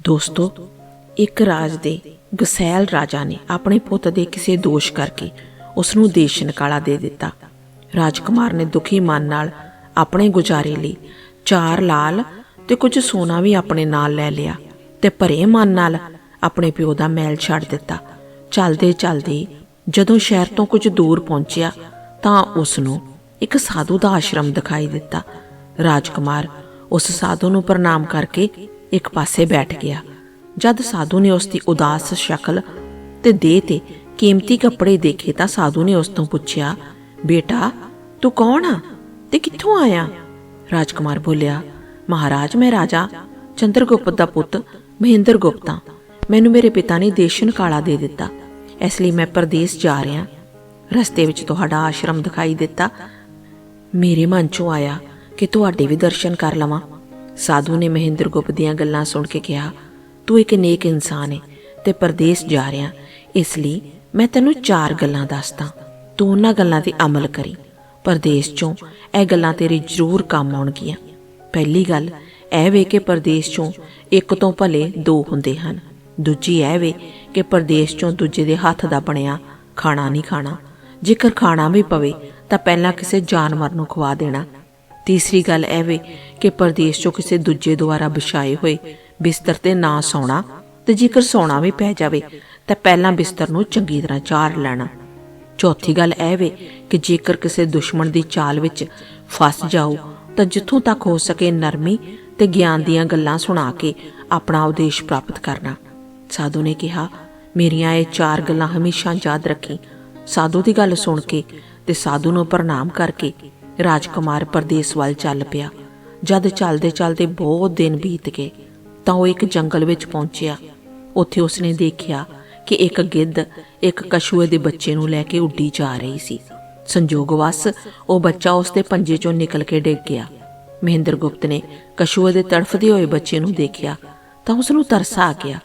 ਦੋਸਤੋ, ਇੱਕ ਰਾਜ ਦੇ ਗਸੈਲ ਰਾਜਾ ਨੇ ਆਪਣੇ ਪੁੱਤ ਦੇ ਕਿਸੇ ਦੋਸ਼ ਕਰਕੇ ਉਸ ਨੂੰ ਦੇਸ਼ ਨਿਕਾਲਾ ਦੇ ਦਿੱਤਾ। ਰਾਜਕੁਮਾਰ ਨੇ ਦੁਖੀ ਮਨ ਨਾਲ ਆਪਣੇ ਗੁਜ਼ਾਰੇ ਲਈ ਚਾਰ ਲਾਲ ਤੇ ਕੁਝ ਸੋਨਾ ਵੀ ਆਪਣੇ ਨਾਲ ਲੈ ਲਿਆ ਤੇ ਭਰੇ ਮਨ ਨਾਲ ਆਪਣੇ ਪਿਓ ਦਾ ਮੈਲ ਛੱਡ ਦਿੱਤਾ। ਚਲਦੇ ਚਲਦੇ ਜਦੋਂ ਸ਼ਹਿਰ ਤੋਂ ਕੁਝ ਦੂਰ ਪਹੁੰਚਿਆ ਤਾਂ ਉਸ ਨੂੰ ਇੱਕ ਸਾਧੂ ਦਾ ਆਸ਼ਰਮ ਦਿਖਾਈ ਦਿੱਤਾ। ਰਾਜਕੁਮਾਰ ਉਸ ਸਾਧੂ ਨੂੰ ਪ੍ਰਣਾਮ ਕਰਕੇ ਇੱਕ ਪਾਸੇ ਬੈਠ ਗਿਆ। ਜਦ ਸਾਧੂ ਨੇ ਉਸ ਦੀ ਉਦਾਸ ਸ਼ਕਲ ਤੇ ਦੇਹ ਤੇ ਕੀਮਤੀ ਕੱਪੜੇ ਦੇਖੇ ਤਾਂ ਸਾਧੂ ਨੇ ਉਸ ਤੋਂ ਪੁੱਛਿਆ, ਬੇਟਾ, ਤੂੰ ਕੌਣ ਆ ਤੇ ਕਿੱਥੋਂ ਆਇਆ? ਰਾਜਕੁਮਾਰ ਬੋਲਿਆ, ਮਹਾਰਾਜ, ਮੈਂ ਰਾਜਾ, ਚੰਦਰਗੁਪਤ ਦਾ ਪੁੱਤ ਮਹਿੰਦਰ ਗੁਪਤਾ ਮੈਨੂੰ ਮੇਰੇ ਪਿਤਾ ਨੇ ਦੇਸ਼ਨ ਕਾਲਾ ਦੇ ਦਿੱਤਾ। ਇਸ ਲਈ ਮੈਂ ਪਰਦੇਸ ਜਾ ਰਿਹਾ ਰਸਤੇ ਵਿੱਚ ਤੁਹਾਡਾ ਆਸ਼ਰਮ ਦਿਖਾਈ ਦਿੱਤਾ। ਮੇਰੇ ਮਨ 'ਚੋਂ ਆਇਆ ਕਿ ਤੁਹਾਡੇ ਵੀ ਦਰਸ਼ਨ ਕਰ ਲਵਾਂ। ਸਾਧੂ ਨੇ ਮਹਿੰਦਰ ਗੁਪਤ ਦੀਆਂ ਗੱਲਾਂ ਸੁਣ ਕੇ ਕਿਹਾ, ਤੂੰ ਇੱਕ ਨੇਕ ਇਨਸਾਨ ਹੈ ਤੇ ਪਰਦੇਸ ਜਾ ਰਿਹਾ। ਇਸ ਲਈ ਮੈਂ ਤੈਨੂੰ ਚਾਰ ਗੱਲਾਂ ਦੱਸਦਾ। ਤੂੰ ਉਹਨਾਂ ਗੱਲਾਂ ਤੇ ਅਮਲ ਕਰੀ। ਪਰਦੇਸ 'ਚੋਂ ਇਹ ਗੱਲਾਂ ਤੇਰੇ ਜ਼ਰੂਰ ਕੰਮ ਆਉਣਗੀਆਂ। ਪਹਿਲੀ ਗੱਲ ਇਹ ਵੇ ਕਿ ਪਰਦੇਸ 'ਚੋਂ ਇੱਕ ਤੋਂ ਭਲੇ ਦੋ ਹੁੰਦੇ ਹਨ। ਦੂਜੀ ਇਹ ਵੇ ਕਿ ਪਰਦੇਸ 'ਚੋਂ ਦੂਜੇ ਦੇ ਹੱਥ ਦਾ ਬਣਿਆ ਖਾਣਾ ਨਹੀਂ ਖਾਣਾ। ਜੇਕਰ ਖਾਣਾ ਵੀ ਪਵੇ ਤਾਂ ਪਹਿਲਾਂ ਕਿਸੇ ਜਾਨਵਰ ਨੂੰ ਖਵਾ ਦੇਣਾ। ਤੀਸਰੀ ਗੱਲ ਇਹ ਵੇ ਕਿ ਪਰਦੇਸ 'ਚੋਂ ਕਿਸੇ ਦੂਜੇ ਦੁਆਰਾ ਵਿਛਾਏ ਹੋਏ ਬਿਸਤਰ ਤੇ ਨਾ ਸੌਣਾ ਤੇ ਜੇਕਰ ਸੌਣਾ ਵੀ ਪੈ ਜਾਵੇ, ਤਾਂ ਪਹਿਲਾਂ ਬਿਸਤਰ ਨੂੰ ਚੰਗੀ ਤਰ੍ਹਾਂ ਚਾਰ ਲੈਣਾ। ਚੌਥੀ ਗੱਲ ਇਹ ਵੇ ਕਿ ਜੇਕਰ ਕਿਸੇ ਦੁਸ਼ਮਣ ਦੀ ਚਾਲ ਵਿੱਚ ਫਸ ਜਾਓ ਤਾਂ ਜਿੱਥੋਂ ਤੱਕ ਹੋ ਸਕੇ ਨਰਮੀ ਤੇ ਗਿਆਨ ਦੀਆਂ ਗੱਲਾਂ ਸੁਣਾ ਕੇ ਆਪਣਾ ਉਦੇਸ਼ ਪ੍ਰਾਪਤ ਕਰਨਾ। ਸਾਧੂ ਨੇ ਕਿਹਾ, ਮੇਰੀਆਂ ਇਹ ਚਾਰ ਗੱਲਾਂ ਹਮੇਸ਼ਾ ਯਾਦ ਰੱਖੀ। ਸਾਧੂ ਦੀ ਗੱਲ ਸੁਣ ਕੇ ਤੇ ਸਾਧੂ ਨੂੰ ਪ੍ਰਣਾਮ ਕਰਕੇ ਰਾਜਕੁਮਾਰ ਪਰਦੇਸ ਵੱਲ ਚੱਲ ਪਿਆ। ਜਦ ਚੱਲਦੇ ਚੱਲਦੇ ਬਹੁਤ ਦਿਨ ਬੀਤ ਗਏ, ਤਾਂ ਉਹ ਇੱਕ ਜੰਗਲ ਵਿੱਚ ਪਹੁੰਚਿਆ। ਉੱਥੇ ਉਸਨੇ ਦੇਖਿਆ ਕਿ ਇੱਕ ਗਿੱਧ ਇੱਕ ਕਛੂਏ ਦੇ ਬੱਚੇ ਨੂੰ ਲੈ ਕੇ ਉੱਡੀ ਜਾ ਰਹੀ ਸੀ। ਸੰਜੋਗਵਸ ਉਹ ਬੱਚਾ ਉਸ ਦੇ ਪੰਜੇ ਚੋਂ ਨਿਕਲ ਕੇ ਡਿੱਗ ਗਿਆ। ਮਹਿੰਦਰ ਗੁਪਤ ਨੇ ਕਛੂਏ ਦੇ ਤੜਫਦੇ ਹੋਏ ਬੱਚੇ ਨੂੰ ਦੇਖਿਆ, ਤਾਂ ਉਸ ਨੂੰ ਤਰਸ ਆ ਗਿਆ।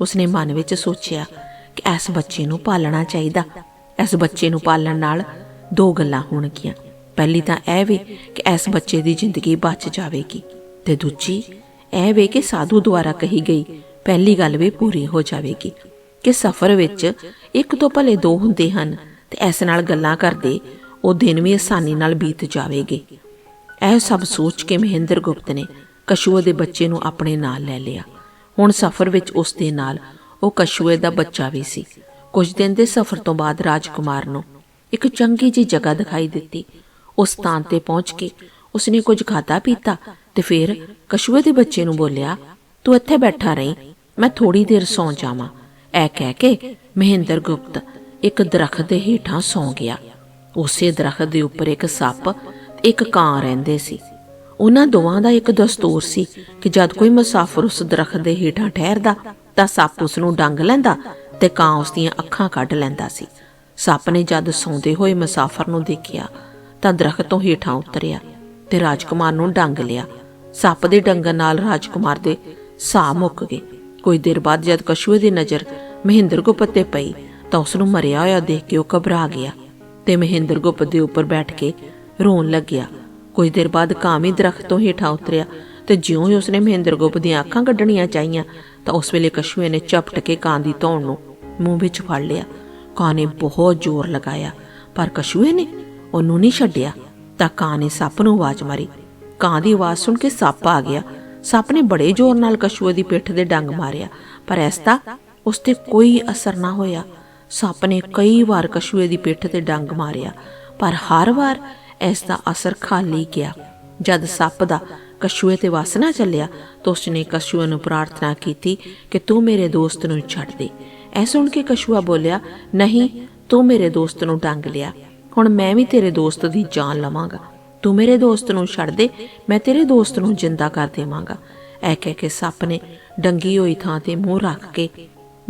ਉਸਨੇ ਮਨ ਵਿੱਚ ਸੋਚਿਆ ਕਿ ਇਸ ਬੱਚੇ ਨੂੰ ਪਾਲਣਾ ਚਾਹੀਦਾ। ਇਸ ਬੱਚੇ ਨੂੰ ਪਾਲਣ ਨਾਲ ਦੋ ਗੱਲਾਂ ਹੋਣਗੀਆਂ। ਪਹਿਲੀ ਤਾਂ ਇਹ ਵੇ ਕਿ ਇਸ ਬੱਚੇ ਦੀ ਜ਼ਿੰਦਗੀ ਬਚ ਜਾਵੇਗੀ ਤੇ ਦੂਜੀ, ਇਹ ਵੇ ਕਿ ਸਾਧੂ ਦੁਆਰਾ ਕਹੀ ਗਈ ਪਹਿਲੀ ਗੱਲ ਵੀ ਪੂਰੀ ਹੋ ਜਾਵੇਗੀ ਕਿ ਸਫ਼ਰ ਵਿੱਚ ਇੱਕ ਤੋਂ ਭਲੇ ਦੋ ਹੁੰਦੇ ਹਨ ਤੇ ਇਸ ਨਾਲ ਗੱਲਾਂ ਕਰਦੇ ਉਹ ਦਿਨ ਵੀ ਆਸਾਨੀ ਨਾਲ ਬੀਤ ਜਾਵੇਗੇ। ਇਹ ਸਭ ਸੋਚ ਕੇ ਮਹਿੰਦਰ ਗੁਪਤ ਨੇ ਕਸ਼ੂਏ ਦੇ ਬੱਚੇ ਨੂੰ ਆਪਣੇ ਨਾਲ ਲੈ ਲਿਆ। ਹੁਣ ਸਫ਼ਰ ਵਿੱਚ ਉਸ ਦੇ ਨਾਲ ਉਹ ਕਸ਼ੂਏ ਦਾ ਬੱਚਾ ਵੀ ਸੀ। ਕੁਝ ਦਿਨ ਦੇ ਸਫ਼ਰ ਤੋਂ ਬਾਅਦ ਰਾਜਕੁਮਾਰ ਨੂੰ ਇੱਕ ਚੰਗੀ ਜੀ ਜਗ੍ਹਾ ਦਿਖਾਈ ਦਿੱਤੀ। ਉਸ ਸਥਾਨ ਤੇ ਪਹੁੰਚ ਕੇ ਉਸਨੇ ਕੁਝ ਖਾਧਾ ਪੀਤਾ ਤੇ ਫਿਰ ਕਸ਼ੂਏ ਦੇ ਬੱਚੇ ਨੂੰ ਬੋਲਿਆ, ਤੂੰ ਇੱਥੇ ਬੈਠਾ ਰਹੀਂ, ਮੈਂ ਥੋੜੀ ਦੇਰ ਸੌਂ ਜਾਵਾਂ। ਐ ਕਹਿ ਕੇ ਮਹਿੰਦਰ ਗੁਪਤ ਇੱਕ ਦਰਖਤ ਦੇ ਹੇਠਾਂ ਸੌਂ ਗਿਆ। ਉਸੇ ਦਰਖਤ ਦੇ ਉੱਪਰ ਇੱਕ ਸੱਪ ਤੇ ਇੱਕ ਕਾਂ ਰਹਿੰਦੇ ਸੀ। ਉਹਨਾਂ ਦੋਵਾਂ ਦਾ ਇੱਕ ਦਸਤੂਰ ਸੀ ਕਿ ਜਦ ਕੋਈ ਮੁਸਾਫਰ ਉਸ ਦਰਖਤ ਦੇ ਹੇਠਾਂ ਠਹਿਰਦਾ ਤਾਂ ਸੱਪ ਉਸ ਨੂੰ ਡੰਗ ਲੈਂਦਾ ਤੇ ਕਾਂ ਉਸ ਦੀਆਂ ਅੱਖਾਂ ਕੱਢ ਲੈਂਦਾ ਸੀ। ਸੱਪ ਨੇ ਜਦ ਸੌਂਦੇ ਹੋਏ ਮੁਸਾਫਰ ਨੂੰ ਦੇਖਿਆ ਤਾਂ ਦਰਖਤ ਤੋਂ ਹੇਠਾਂ ਉਤਰਿਆ ਤੇ ਰਾਜਕੁਮਾਰ ਨੂੰ ਡੰਗ ਲਿਆ। ਸੱਪ ਦੇ ਡੰਗਣ ਨਾਲ ਰਾਜਕੁਮਾਰ ਦੇ ਸਾਹ ਮੁੱਕ ਗਏ। ਕੋਈ ਦੇਰ ਬਾਅਦ ਜਦ ਕਸ਼ੂਏ ਦੀ ਨਜ਼ਰ ਮਹਿੰਦਰ ਗੁਪਤ ਤੇ ਪਈ ਤਾਂ ਉਸ ਨੂੰ ਮਰਿਆ ਹੋਇਆ ਦੇਖ ਕੇ ਉਹ ਘਬਰਾ ਗਿਆ ਤੇ ਮਹਿੰਦਰ ਗੁਪਤ ਦੇ ਉੱਪਰ ਬੈਠ ਕੇ ਰੋਣ ਲੱਗਿਆ। ਕੁਝ ਦੇਰ ਬਾਅਦ ਕਾਮੀ ਦਰਖਤ ਤੋਂ ਹੇਠਾਂ ਉਤਰਿਆ ਤੇ ਜਿਉਂ ਹੀ ਉਸਨੇ ਮਹਿੰਦਰ ਗੁਪਤ ਦੀਆਂ ਅੱਖਾਂ ਕੱਢਣੀਆਂ ਚਾਹੀਆਂ ਤਾਂ ਉਸ ਵੇਲੇ ਕਸ਼ੂਏ ਨੇ ਝਪਟ ਕੇ ਕਾਂ ਦੀ ਧੌਣ ਨੂੰ ਮੂੰਹ ਵਿੱਚ ਫੜ ਲਿਆ। ਕਾਂ ਨੇ ਬਹੁਤ ਜ਼ੋਰ ਲਗਾਇਆ, ਪਰ ਕਸ਼ੂਏ ਨੇ ਉਹਨੂੰ ਨਹੀਂ ਛੱਡਿਆ, ਤਾਂ ਕਾਂ ਨੇ ਸੱਪ ਨੂੰ ਆਵਾਜ਼ ਮਾਰੀ। ਕਾਂ ਦੀ ਆਵਾਜ਼ ਸੁਣ ਕੇ ਸੱਪ ਆ ਗਿਆ। ਸੱਪ ਨੇ ਬੜੇ ਜ਼ੋਰ ਨਾਲ ਕਛੂਏ ਦੀ ਪਿੱਠ ਦੇ ਡੰਗ ਮਾਰਿਆ, ਪਰ ਇਸ ਉਸ ਤੇ ਕੋਈ ਅਸਰ ਨਾ ਹੋਇਆ। ਸੱਪ ਨੇ ਕਈ ਵਾਰ ਕਸ਼ੂਏ ਦੀ ਪਿੱਠ ਤੇ ਡੰਗ ਮਾਰਿਆ, ਪਰ ਹਰ ਵਾਰ ਇਸ ਦਾ ਅਸਰ ਖਾਲੀ ਗਿਆ। ਜਦ ਸੱਪ ਦਾ ਕਛੂਏ ਤੇ ਵਸ ਨਾ ਚੱਲਿਆ, ਤਾਂ ਉਸਨੇ ਕਸ਼ੂਏ ਨੂੰ ਪ੍ਰਾਰਥਨਾ ਕੀਤੀ ਕਿ ਤੂੰ ਮੇਰੇ ਦੋਸਤ ਨੂੰ ਛੱਡ ਦੇ। ਐ ਸੁਣ ਕੇ ਕਛੂਆ ਬੋਲਿਆ, ਨਹੀਂ, ਤੂੰ ਮੇਰੇ ਦੋਸਤ ਨੂੰ ਡੰਗ ਲਿਆ। ਹੁਣ ਮੈਂ ਵੀ ਤੇਰੇ ਦੋਸਤ ਦੀ ਜਾਨ ਲਵਾਂਗਾ। ਤੂੰ ਮੇਰੇ ਦੋਸਤ ਨੂੰ ਛੱਡ ਦੇ, ਮੈਂ ਤੇਰੇ ਦੋਸਤ ਨੂੰ ਜਿੰਦਾ ਕਰ ਦੇਵਾਂਗਾ। ਐ ਕਹਿ ਕੇ ਸੱਪ ਨੇ ਡੰਗੀ ਹੋਈ ਥਾਂ ਤੇ ਮੂੰਹ ਰੱਖ ਕੇ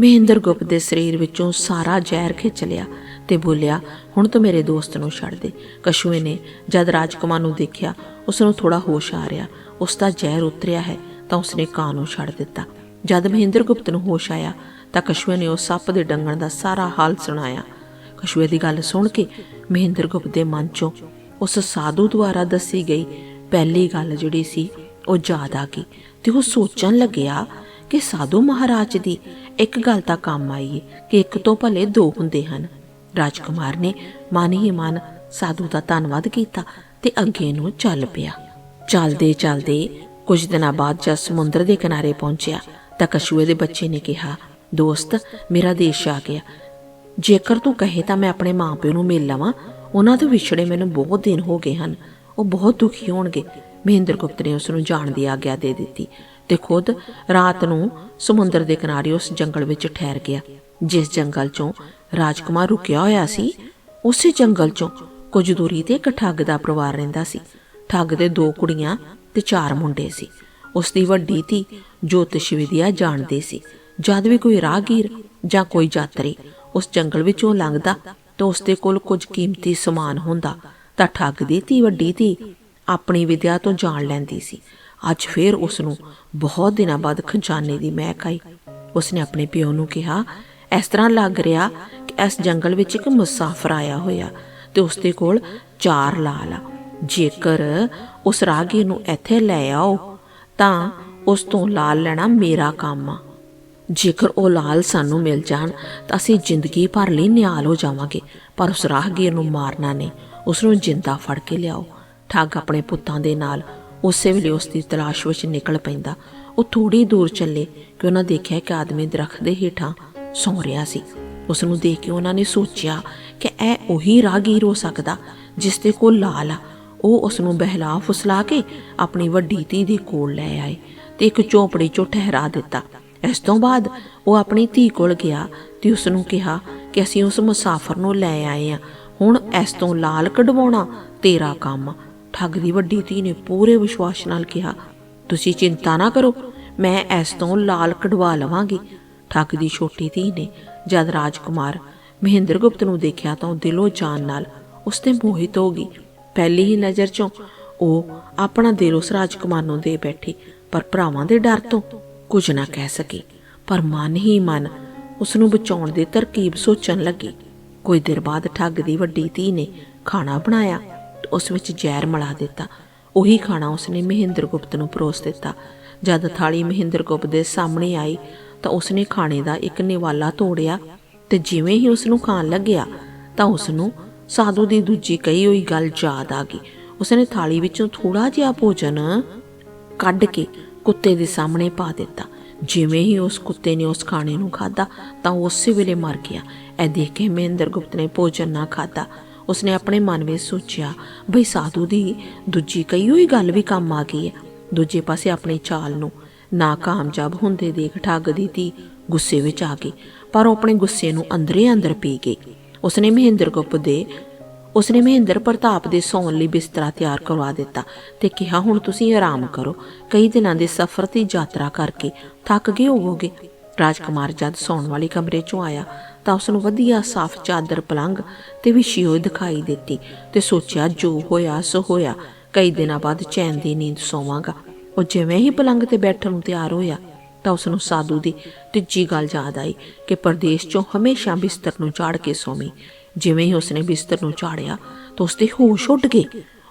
ਮਹਿੰਦਰ ਗੁਪਤ ਦੇ ਸਰੀਰ ਵਿੱਚੋਂ ਸਾਰਾ ਜ਼ਹਿਰ ਖਿੱਚ ਲਿਆ ਤੇ ਬੋਲਿਆ, ਹੁਣ ਤੂੰ ਮੇਰੇ ਦੋਸਤ ਨੂੰ ਛੱਡ ਦੇ। ਕਸ਼ੂਏ ਨੇ ਜਦ ਰਾਜਕੁਮਾਰ ਨੂੰ ਦੇਖਿਆ, ਉਸ ਨੂੰ ਥੋੜਾ ਹੋਸ਼ ਆ ਰਿਹਾ। ਉਸ ਦਾ ਜ਼ਹਿਰ ਉਤਰਿਆ ਹੈ ਤਾਂ ਉਸਨੇ ਕਾਂ ਨੂੰ ਛੱਡ ਦਿੱਤਾ। ਜਦ ਮਹਿੰਦਰ ਗੁਪਤ ਨੂੰ ਹੋਸ਼ ਆਇਆ ਤਾਂ ਕਸ਼ੂਏ ਨੇ ਉਸ ਸੱਪ ਦੇ ਡੰਗਣ ਦਾ ਸਾਰਾ ਹਾਲ ਸੁਣਾਇਆ। ਕਸ਼ੂਏ ਦੀ ਗੱਲ ਸੁਣ ਕੇ ਮਹਿੰਦਰ ਗੁਪਤ ਦੇ ਮਨ 'ਚੋਂ ਉਸ ਸਾਧੂ ਦੁਆਰਾ ਦੱਸੀ ਗਈ ਪਹਿਲੀ ਗੱਲ ਜਿਹੜੀ ਸੀ, ਉਹ ਯਾਦ ਆ ਗਈ ਤੇ ਉਹ ਸੋਚਣ ਲੱਗਿਆ ਕਿ ਸਾਧੂ ਮਹਾਰਾਜ ਦੀ ਇੱਕ ਗੱਲ ਤਾਂ ਕੰਮ ਆਈ ਕਿ ਇੱਕ ਤੋਂ ਭਲੇ ਦੋ ਹੁੰਦੇ ਹਨ। ਰਾਜਕੁਮਾਰ ਨੇ ਮਨ ਹੀ ਮਨ ਸਾਧੂ ਦਾ ਧੰਨਵਾਦ ਕੀਤਾ ਤੇ ਅੱਗੇ ਨੂੰ ਚੱਲ ਪਿਆ। ਚੱਲਦੇ ਚੱਲਦੇ ਕੁਝ ਦਿਨਾਂ ਬਾਅਦ ਜਦ ਸਮੁੰਦਰ ਦੇ ਕਿਨਾਰੇ ਪਹੁੰਚਿਆ ਤਾਂ ਕਛੂਏ ਦੇ ਬੱਚੇ ਨੇ ਕਿਹਾ, ਦੋਸਤ, ਮੇਰਾ ਦੇਸ਼ ਆ ਗਿਆ। ਜੇਕਰ ਤੂੰ ਕਹੇ ਤਾਂ ਮੈਂ ਆਪਣੇ ਮਾਪਿਓ ਨੂੰ ਮਿਲ ਲਵਾਂ, ਉਹਨਾਂ ਤੋਂ ਵਿਛੜੇ ਮੈਨੂੰ ਬਹੁਤ ਦਿਨ ਹੋ ਗਏ ਹਨ। ਉਹ ਬਹੁਤ ਦੁਖੀ ਹੋਣਗੇ। ਮਹਿੰਦਰ ਗੁਪਤ ਨੇ ਉਸ ਨੂੰ ਜਾਣ ਦੀ ਆਗਿਆ ਦੇ ਦਿੱਤੀ ਤੇ ਖੁਦ ਰਾਤ ਨੂੰ ਸਮੁੰਦਰ ਦੇ ਕਿਨਾਰੇ ਉਸ ਜੰਗਲ ਵਿੱਚ ਠਹਿਰ ਗਿਆ, ਜਿਸ ਜੰਗਲ 'ਚੋਂ ਰਾਜਕੁਮਾਰ ਰੁਕਿਆ ਹੋਇਆ ਸੀ। ਉਸੇ ਜੰਗਲ 'ਚੋਂ ਕੁਝ ਦੂਰੀ ਤੇ ਇੱਕ ਠੱਗ ਦਾ ਪਰਿਵਾਰ ਰਹਿੰਦਾ ਸੀ। ਠੱਗ ਦੇ ਦੋ ਕੁੜੀਆਂ ਤੇ ਚਾਰ ਮੁੰਡੇ ਸੀ। ਉਸ ਦੀ ਵੱਡੀ ਧੀ ਜੋਤਿਸ਼ ਵਿਦਿਆ ਜਾਣਦੇ ਸੀ। ਜਦ ਵੀ ਕੋਈ ਰਾਹਗੀਰ ਜਾਂ ਕੋਈ ਯਾਤਰੀ ਉਸ ਜੰਗਲ ਵਿੱਚੋਂ ਲੰਘਦਾ ਤਾਂ ਉਸ ਦੇ ਕੋਲ ਕੁਝ ਕੀਮਤੀ ਸਮਾਨ ਹੁੰਦਾ। ਤਾਂ ਠੱਗ ਦੀ ਧੀ ਵੱਡੀ ਧੀ ਆਪਣੀ ਵਿਦਿਆ ਤੋਂ ਜਾਣ ਲੈਂਦੀ ਸੀ। ਅੱਜ ਫੇਰ ਉਸ ਨੂੰ ਬਹੁਤ ਦਿਨਾਂ ਬਾਅਦ ਖਜ਼ਾਨੇ ਦੀ ਮਹਿਕ ਆਈ। ਉਸਨੇ ਆਪਣੇ ਪਿਓ ਨੂੰ ਕਿਹਾ, ਇਸ ਤਰ੍ਹਾਂ ਲੱਗ ਰਿਹਾ ਕਿ ਇਸ ਜੰਗਲ ਵਿੱਚ ਇੱਕ ਮੁਸਾਫਰ ਆਇਆ ਹੋਇਆ ਤੇ ਉਸ ਦੇ ਕੋਲ ਚਾਰ ਲਾਲ ਆ। ਜੇਕਰ ਉਸ ਰਾਗੀ ਨੂੰ ਇੱਥੇ ਲੈ ਆਓ, ਤਾਂ ਉਸ ਤੋਂ ਲਾਲ ਲੈਣਾ ਮੇਰਾ ਕੰਮ ਆ। ਜੇਕਰ ਉਹ ਲਾਲ ਸਾਨੂੰ ਮਿਲ ਜਾਣ, ਤਾਂ ਅਸੀਂ ਜ਼ਿੰਦਗੀ ਭਰ ਲਈ ਨਿਹਾਲ ਹੋ ਜਾਵਾਂਗੇ, ਪਰ ਉਸ ਰਾਹਗੀਰ ਨੂੰ ਮਾਰਨਾ ਨਹੀਂ। ਉਸ ਨੂੰ ਜਿੰਦਾ ਫੜ ਕੇ ਲਿਆਓ। ਠੱਗ ਆਪਣੇ ਪੁੱਤਾਂ ਦੇ ਨਾਲ ਉਸੇ ਵੇਲੇ ਉਸ ਦੀ ਤਲਾਸ਼ ਵਿੱਚ ਨਿਕਲ ਪੈਂਦਾ। ਉਹ ਥੋੜੀ ਦੂਰ ਚੱਲੇ ਕਿ ਉਹਨਾਂ ਦੇਖਿਆ ਕਿ ਆਦਮੀ ਦਰਖਤ ਦੇ ਹੇਠਾਂ ਸੌਂ ਰਿਹਾ ਸੀ। ਉਸ ਨੂੰ ਦੇਖ ਕੇ ਉਹਨਾਂ ਨੇ ਸੋਚਿਆ ਕਿ ਇਹ ਉਹੀ ਰਾਹਗੀਰ ਹੋ ਸਕਦਾ, ਜਿਸ ਦੇ ਕੋਲ ਲਾਲ ਆ। ਉਹ ਉਸ ਨੂੰ ਬਹਿਲਾ ਫੁਸਲਾ ਕੇ ਆਪਣੀ ਵੱਡੀ ਧੀ ਦੇ ਕੋਲ ਲੈ ਆਏ ਤੇ ਇੱਕ ਝੋਪੜੀ 'ਚੋਂ ਠਹਿਰਾ ਦਿੱਤਾ। ਇਸ ਤੋਂ ਬਾਅਦ ਉਹ ਆਪਣੀ ਧੀ ਕੋਲ ਗਿਆ ਤੇ ਉਸ ਨੂੰ ਕਿਹਾ ਕਿ ਅਸੀਂ ਉਸ ਮੁਸਾਫਰ ਨੂੰ ਲੈ ਆਏ ਆ ਹੁਣ ਇਸ ਤੋਂ ਲਾਲ ਕਢਵਾਉਣਾ ਤੇਰਾ ਕੰਮ। ਠੱਗ ਦੀ ਵੱਡੀ ਧੀ ਨੇ ਪੂਰੇ ਵਿਸ਼ਵਾਸ ਨਾਲ ਕਿਹਾ, ਤੁਸੀਂ ਚਿੰਤਾ ਨਾ ਕਰੋ, ਮੈਂ ਇਸ ਤੋਂ ਲਾਲ ਕਢਵਾ ਲਵਾਂਗੀ। ਠੱਗ ਦੀ ਛੋਟੀ ਧੀ ਨੇ ਜਦ ਰਾਜਕੁਮਾਰ ਮਹਿੰਦਰ ਗੁਪਤ ਨੂੰ ਦੇਖਿਆ ਤਾਂ ਉਹ ਦਿਲੋਂ ਜਾਨ ਨਾਲ ਉਸ ਤੇ ਮੋਹਿਤ ਹੋ ਗਈ। ਪਹਿਲੀ ਹੀ ਨਜ਼ਰ 'ਚੋਂ ਉਹ ਆਪਣਾ ਦਿਲ ਉਸ ਰਾਜਕੁਮਾਰ ਨੂੰ ਦੇ ਬੈਠੀ, ਪਰ ਭਰਾਵਾਂ ਦੇ ਡਰ ਤੋਂ ਕੁਝ ਨਾ ਕਹਿ ਸਕੀ, ਪਰ ਮਨ ਹੀ ਮਨ ਉਸ ਨੂੰ ਬਚਾਉਣ ਦੀ ਤਰਕੀਬ ਸੋਚਣ ਲੱਗੀ। ਕੋਈ ਦੇਰ ਬਾਅਦ ਠੱਗ ਦੀ ਵੱਡੀ ਧੀ ਨੇ ਖਾਣਾ ਬਣਾਇਆ ਉਸ ਵਿੱਚ ਜ਼ਹਿਰ ਮਿਲਾ ਦਿੱਤਾ। ਉਹੀ ਖਾਣਾ ਉਸਨੇ ਮਹਿੰਦਰ ਗੁਪਤ ਨੂੰ ਪਰੋਸ ਦਿੱਤਾ। ਜਦ ਥਾਲੀ ਮਹਿੰਦਰ ਗੁਪਤ ਦੇ ਸਾਹਮਣੇ ਆਈ ਤਾਂ ਉਸਨੇ ਖਾਣੇ ਦਾ ਇੱਕ ਨਿਵਾਲਾ ਤੋੜਿਆ ਤੇ ਜਿਵੇਂ ਹੀ ਉਸ ਨੂੰ ਖਾਣ ਲੱਗਿਆ ਤਾਂ ਉਸ ਨੂੰ ਸਾਧੂ ਦੀ ਦੂਜੀ ਕਹੀ ਹੋਈ ਗੱਲ ਯਾਦ ਆ ਗਈ। ਉਸਨੇ ਥਾਲੀ ਵਿੱਚੋਂ ਥੋੜਾ ਜਿਹਾ ਭੋਜਨ ਕੱਢ ਕੇ ਕੁੱਤੇ ਦੇ ਸਾਹਮਣੇ ਪਾ ਦਿੱਤਾ। ਜਿਵੇਂ ਹੀ ਉਸ ਕੁੱਤੇ ਨੇ ਉਸ ਖਾਣੇ ਨੂੰ ਖਾਦਾ ਤਾਂ ਉਸੇ ਵੇਲੇ ਮਰ ਗਿਆ। ਇਹ ਦੇਖ ਕੇ ਮਹਿੰਦਰ ਗੁਪਤ ਨੇ ਭੋਜਨ ਨਾ ਖਾਦਾ ਉਸਨੇ ਆਪਣੇ ਮਨ ਵਿੱਚ ਸੋਚਿਆ ਬਈ ਸਾਧੂ ਦੀ ਦੂਜੀ ਕਈ ਹੋਈ ਗੱਲ ਵੀ ਕੰਮ ਆ ਗਈ ਹੈ। ਦੂਜੇ ਪਾਸੇ ਆਪਣੀ ਚਾਲ ਨੂੰ ਨਾਕਾਮਯਾਬ ਹੁੰਦੇ ਦੇਖ ਠੱਗ ਦੀ ਧੀ ਗੁੱਸੇ ਵਿੱਚ ਆ ਗਈ, ਪਰ ਉਹ ਆਪਣੇ ਗੁੱਸੇ ਨੂੰ ਅੰਦਰੇ ਅੰਦਰ ਪੀ ਗਈ। ਉਸਨੇ ਮਹਿੰਦਰ ਗੁਪਤ ਦੇ ਉਸਨੇ ਮਹਿੰਦਰ ਪ੍ਰਤਾਪ ਦੇ ਸੌਣ ਲਈ ਬਿਸਤਰਾ ਤਿਆਰ ਕਰਵਾ ਦਿੱਤਾ ਤੇ ਕਿਹਾ, ਹੁਣ ਤੁਸੀਂ ਆਰਾਮ ਕਰੋ। ਕਈ ਦਿਨਾਂ ਦੇ ਸਫ਼ਰ ਦੀ ਯਾਤਰਾ ਕਰਕੇ ਥੱਕ ਗਏ ਹੋਵੋਗੇ। ਰਾਜਕੁਮਾਰ ਜਦ ਸੌਣ ਵਾਲੇ ਕਮਰੇ 'ਚੋਂ ਆਇਆ ਤਾਂ ਉਸ ਨੂੰ ਵਧੀਆ ਸਾਫ਼ ਚਾਦਰ ਪਲੰਗ ਤੇ ਵਿਛੀ ਹੋਈ ਦਿਖਾਈ ਦਿੱਤੀ ਤੇ ਸੋਚਿਆ, ਜੋ ਹੋਇਆ, ਸੋ ਹੋਇਆ। ਕਈ ਦਿਨਾਂ ਬਾਅਦ ਚੈਨ ਦੀ ਨੀਂਦ ਸੋਵਾਂਗਾ। ਉਹ ਜਿਵੇਂ ਹੀ ਪਲੰਗ ਤੇ ਬੈਠਣ ਨੂੰ ਤਿਆਰ ਹੋਇਆ ਤਾਂ ਉਸ ਨੂੰ ਸਾਧੂ ਦੀ ਤੀਜੀ ਗੱਲ ਯਾਦ ਆਈ ਕਿ ਪਰਦੇਸ਼ 'ਚੋਂ ਹਮੇਸ਼ਾ ਬਿਸਤਰ ਨੂੰ ਝਾੜ ਕੇ ਸੌਵੀਂ। ਜਿਵੇਂ ਹੀ ਉਸਨੇ ਬਿਸਤਰ ਨੂੰ ਝਾੜਿਆ ਤਾਂ ਉਸਦੇ ਹੋਸ਼ ਉੱਡ ਗਏ।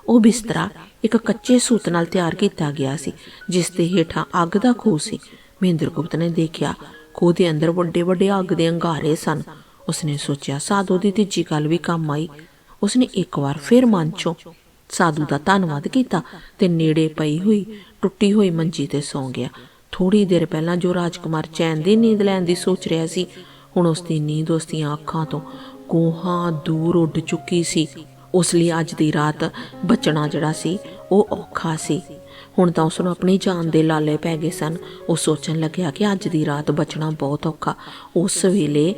ਉਹ ਬਿਸਤਰਾ ਇੱਕ ਕੱਚੇ ਸੂਤ ਨਾਲ ਤਿਆਰ ਕੀਤਾ ਗਿਆ ਸੀ, ਜਿਸ ਦੇ ਹੇਠਾਂ ਅੱਗ ਦਾ ਖੂਹ ਸੀ। ਮਹਿੰਦਰ ਗੁਪਤ ਨੇ ਦੇਖਿਆ, ਖੂਹ ਦੇ ਅੰਦਰ ਵੱਡੇ ਵੱਡੇ ਅੱਗ ਦੇ ਅੰਗਾਰੇ ਸਨ। ਉਸਨੇ ਸੋਚਿਆ, ਸਾਧੂ ਦੀ ਤੀਜੀ ਗੱਲ ਵੀ ਕੰਮ ਆਈ। ਉਸਨੇ ਇੱਕ ਵਾਰ ਫਿਰ ਮਨ 'ਚੋਂ ਸਾਧੂ ਦਾ ਧੰਨਵਾਦ ਕੀਤਾ ਤੇ ਨੇੜੇ ਪਈ ਹੋਈ, ਟੁੱਟੀ ਹੋਈ ਮੰਜੀ ਤੇ ਸੌਂ ਗਿਆ। ਥੋੜੀ ਦੇਰ ਪਹਿਲਾਂ ਜੋ ਰਾਜਕੁਮਾਰ ਚੈਨ ਦੀ ਨੀਂਦ ਲੈਣ ਦੀ ਸੋਚ ਰਿਹਾ ਸੀ, ਹੁਣ ਉਸ ਦੀ ਨੀਂਦ ਉਸ ਦੀਆਂ ਅੱਖਾਂ ਤੋਂ ਕੋਹਾਂ ਦੂਰ ਉੱਡ ਚੁੱਕੀ ਸੀ। ਉਸ ਲਈ ਅੱਜ ਦੀ ਰਾਤ ਬਚਣਾ ਜਿਹੜਾ ਸੀ, ਉਹ ਔਖਾ ਸੀ। ਹੁਣ ਤਾਂ ਉਸ ਨੂੰ ਆਪਣੀ ਜਾਨ ਦੇ ਲਾਲੇ ਪੈ ਗਏ ਸਨ। ਉਹ ਸੋਚਣ ਲੱਗਿਆ ਕਿ ਅੱਜ ਦੀ ਰਾਤ ਬਚਣਾ ਬਹੁਤ ਔਖਾ। ਉਸ ਵੇਲੇ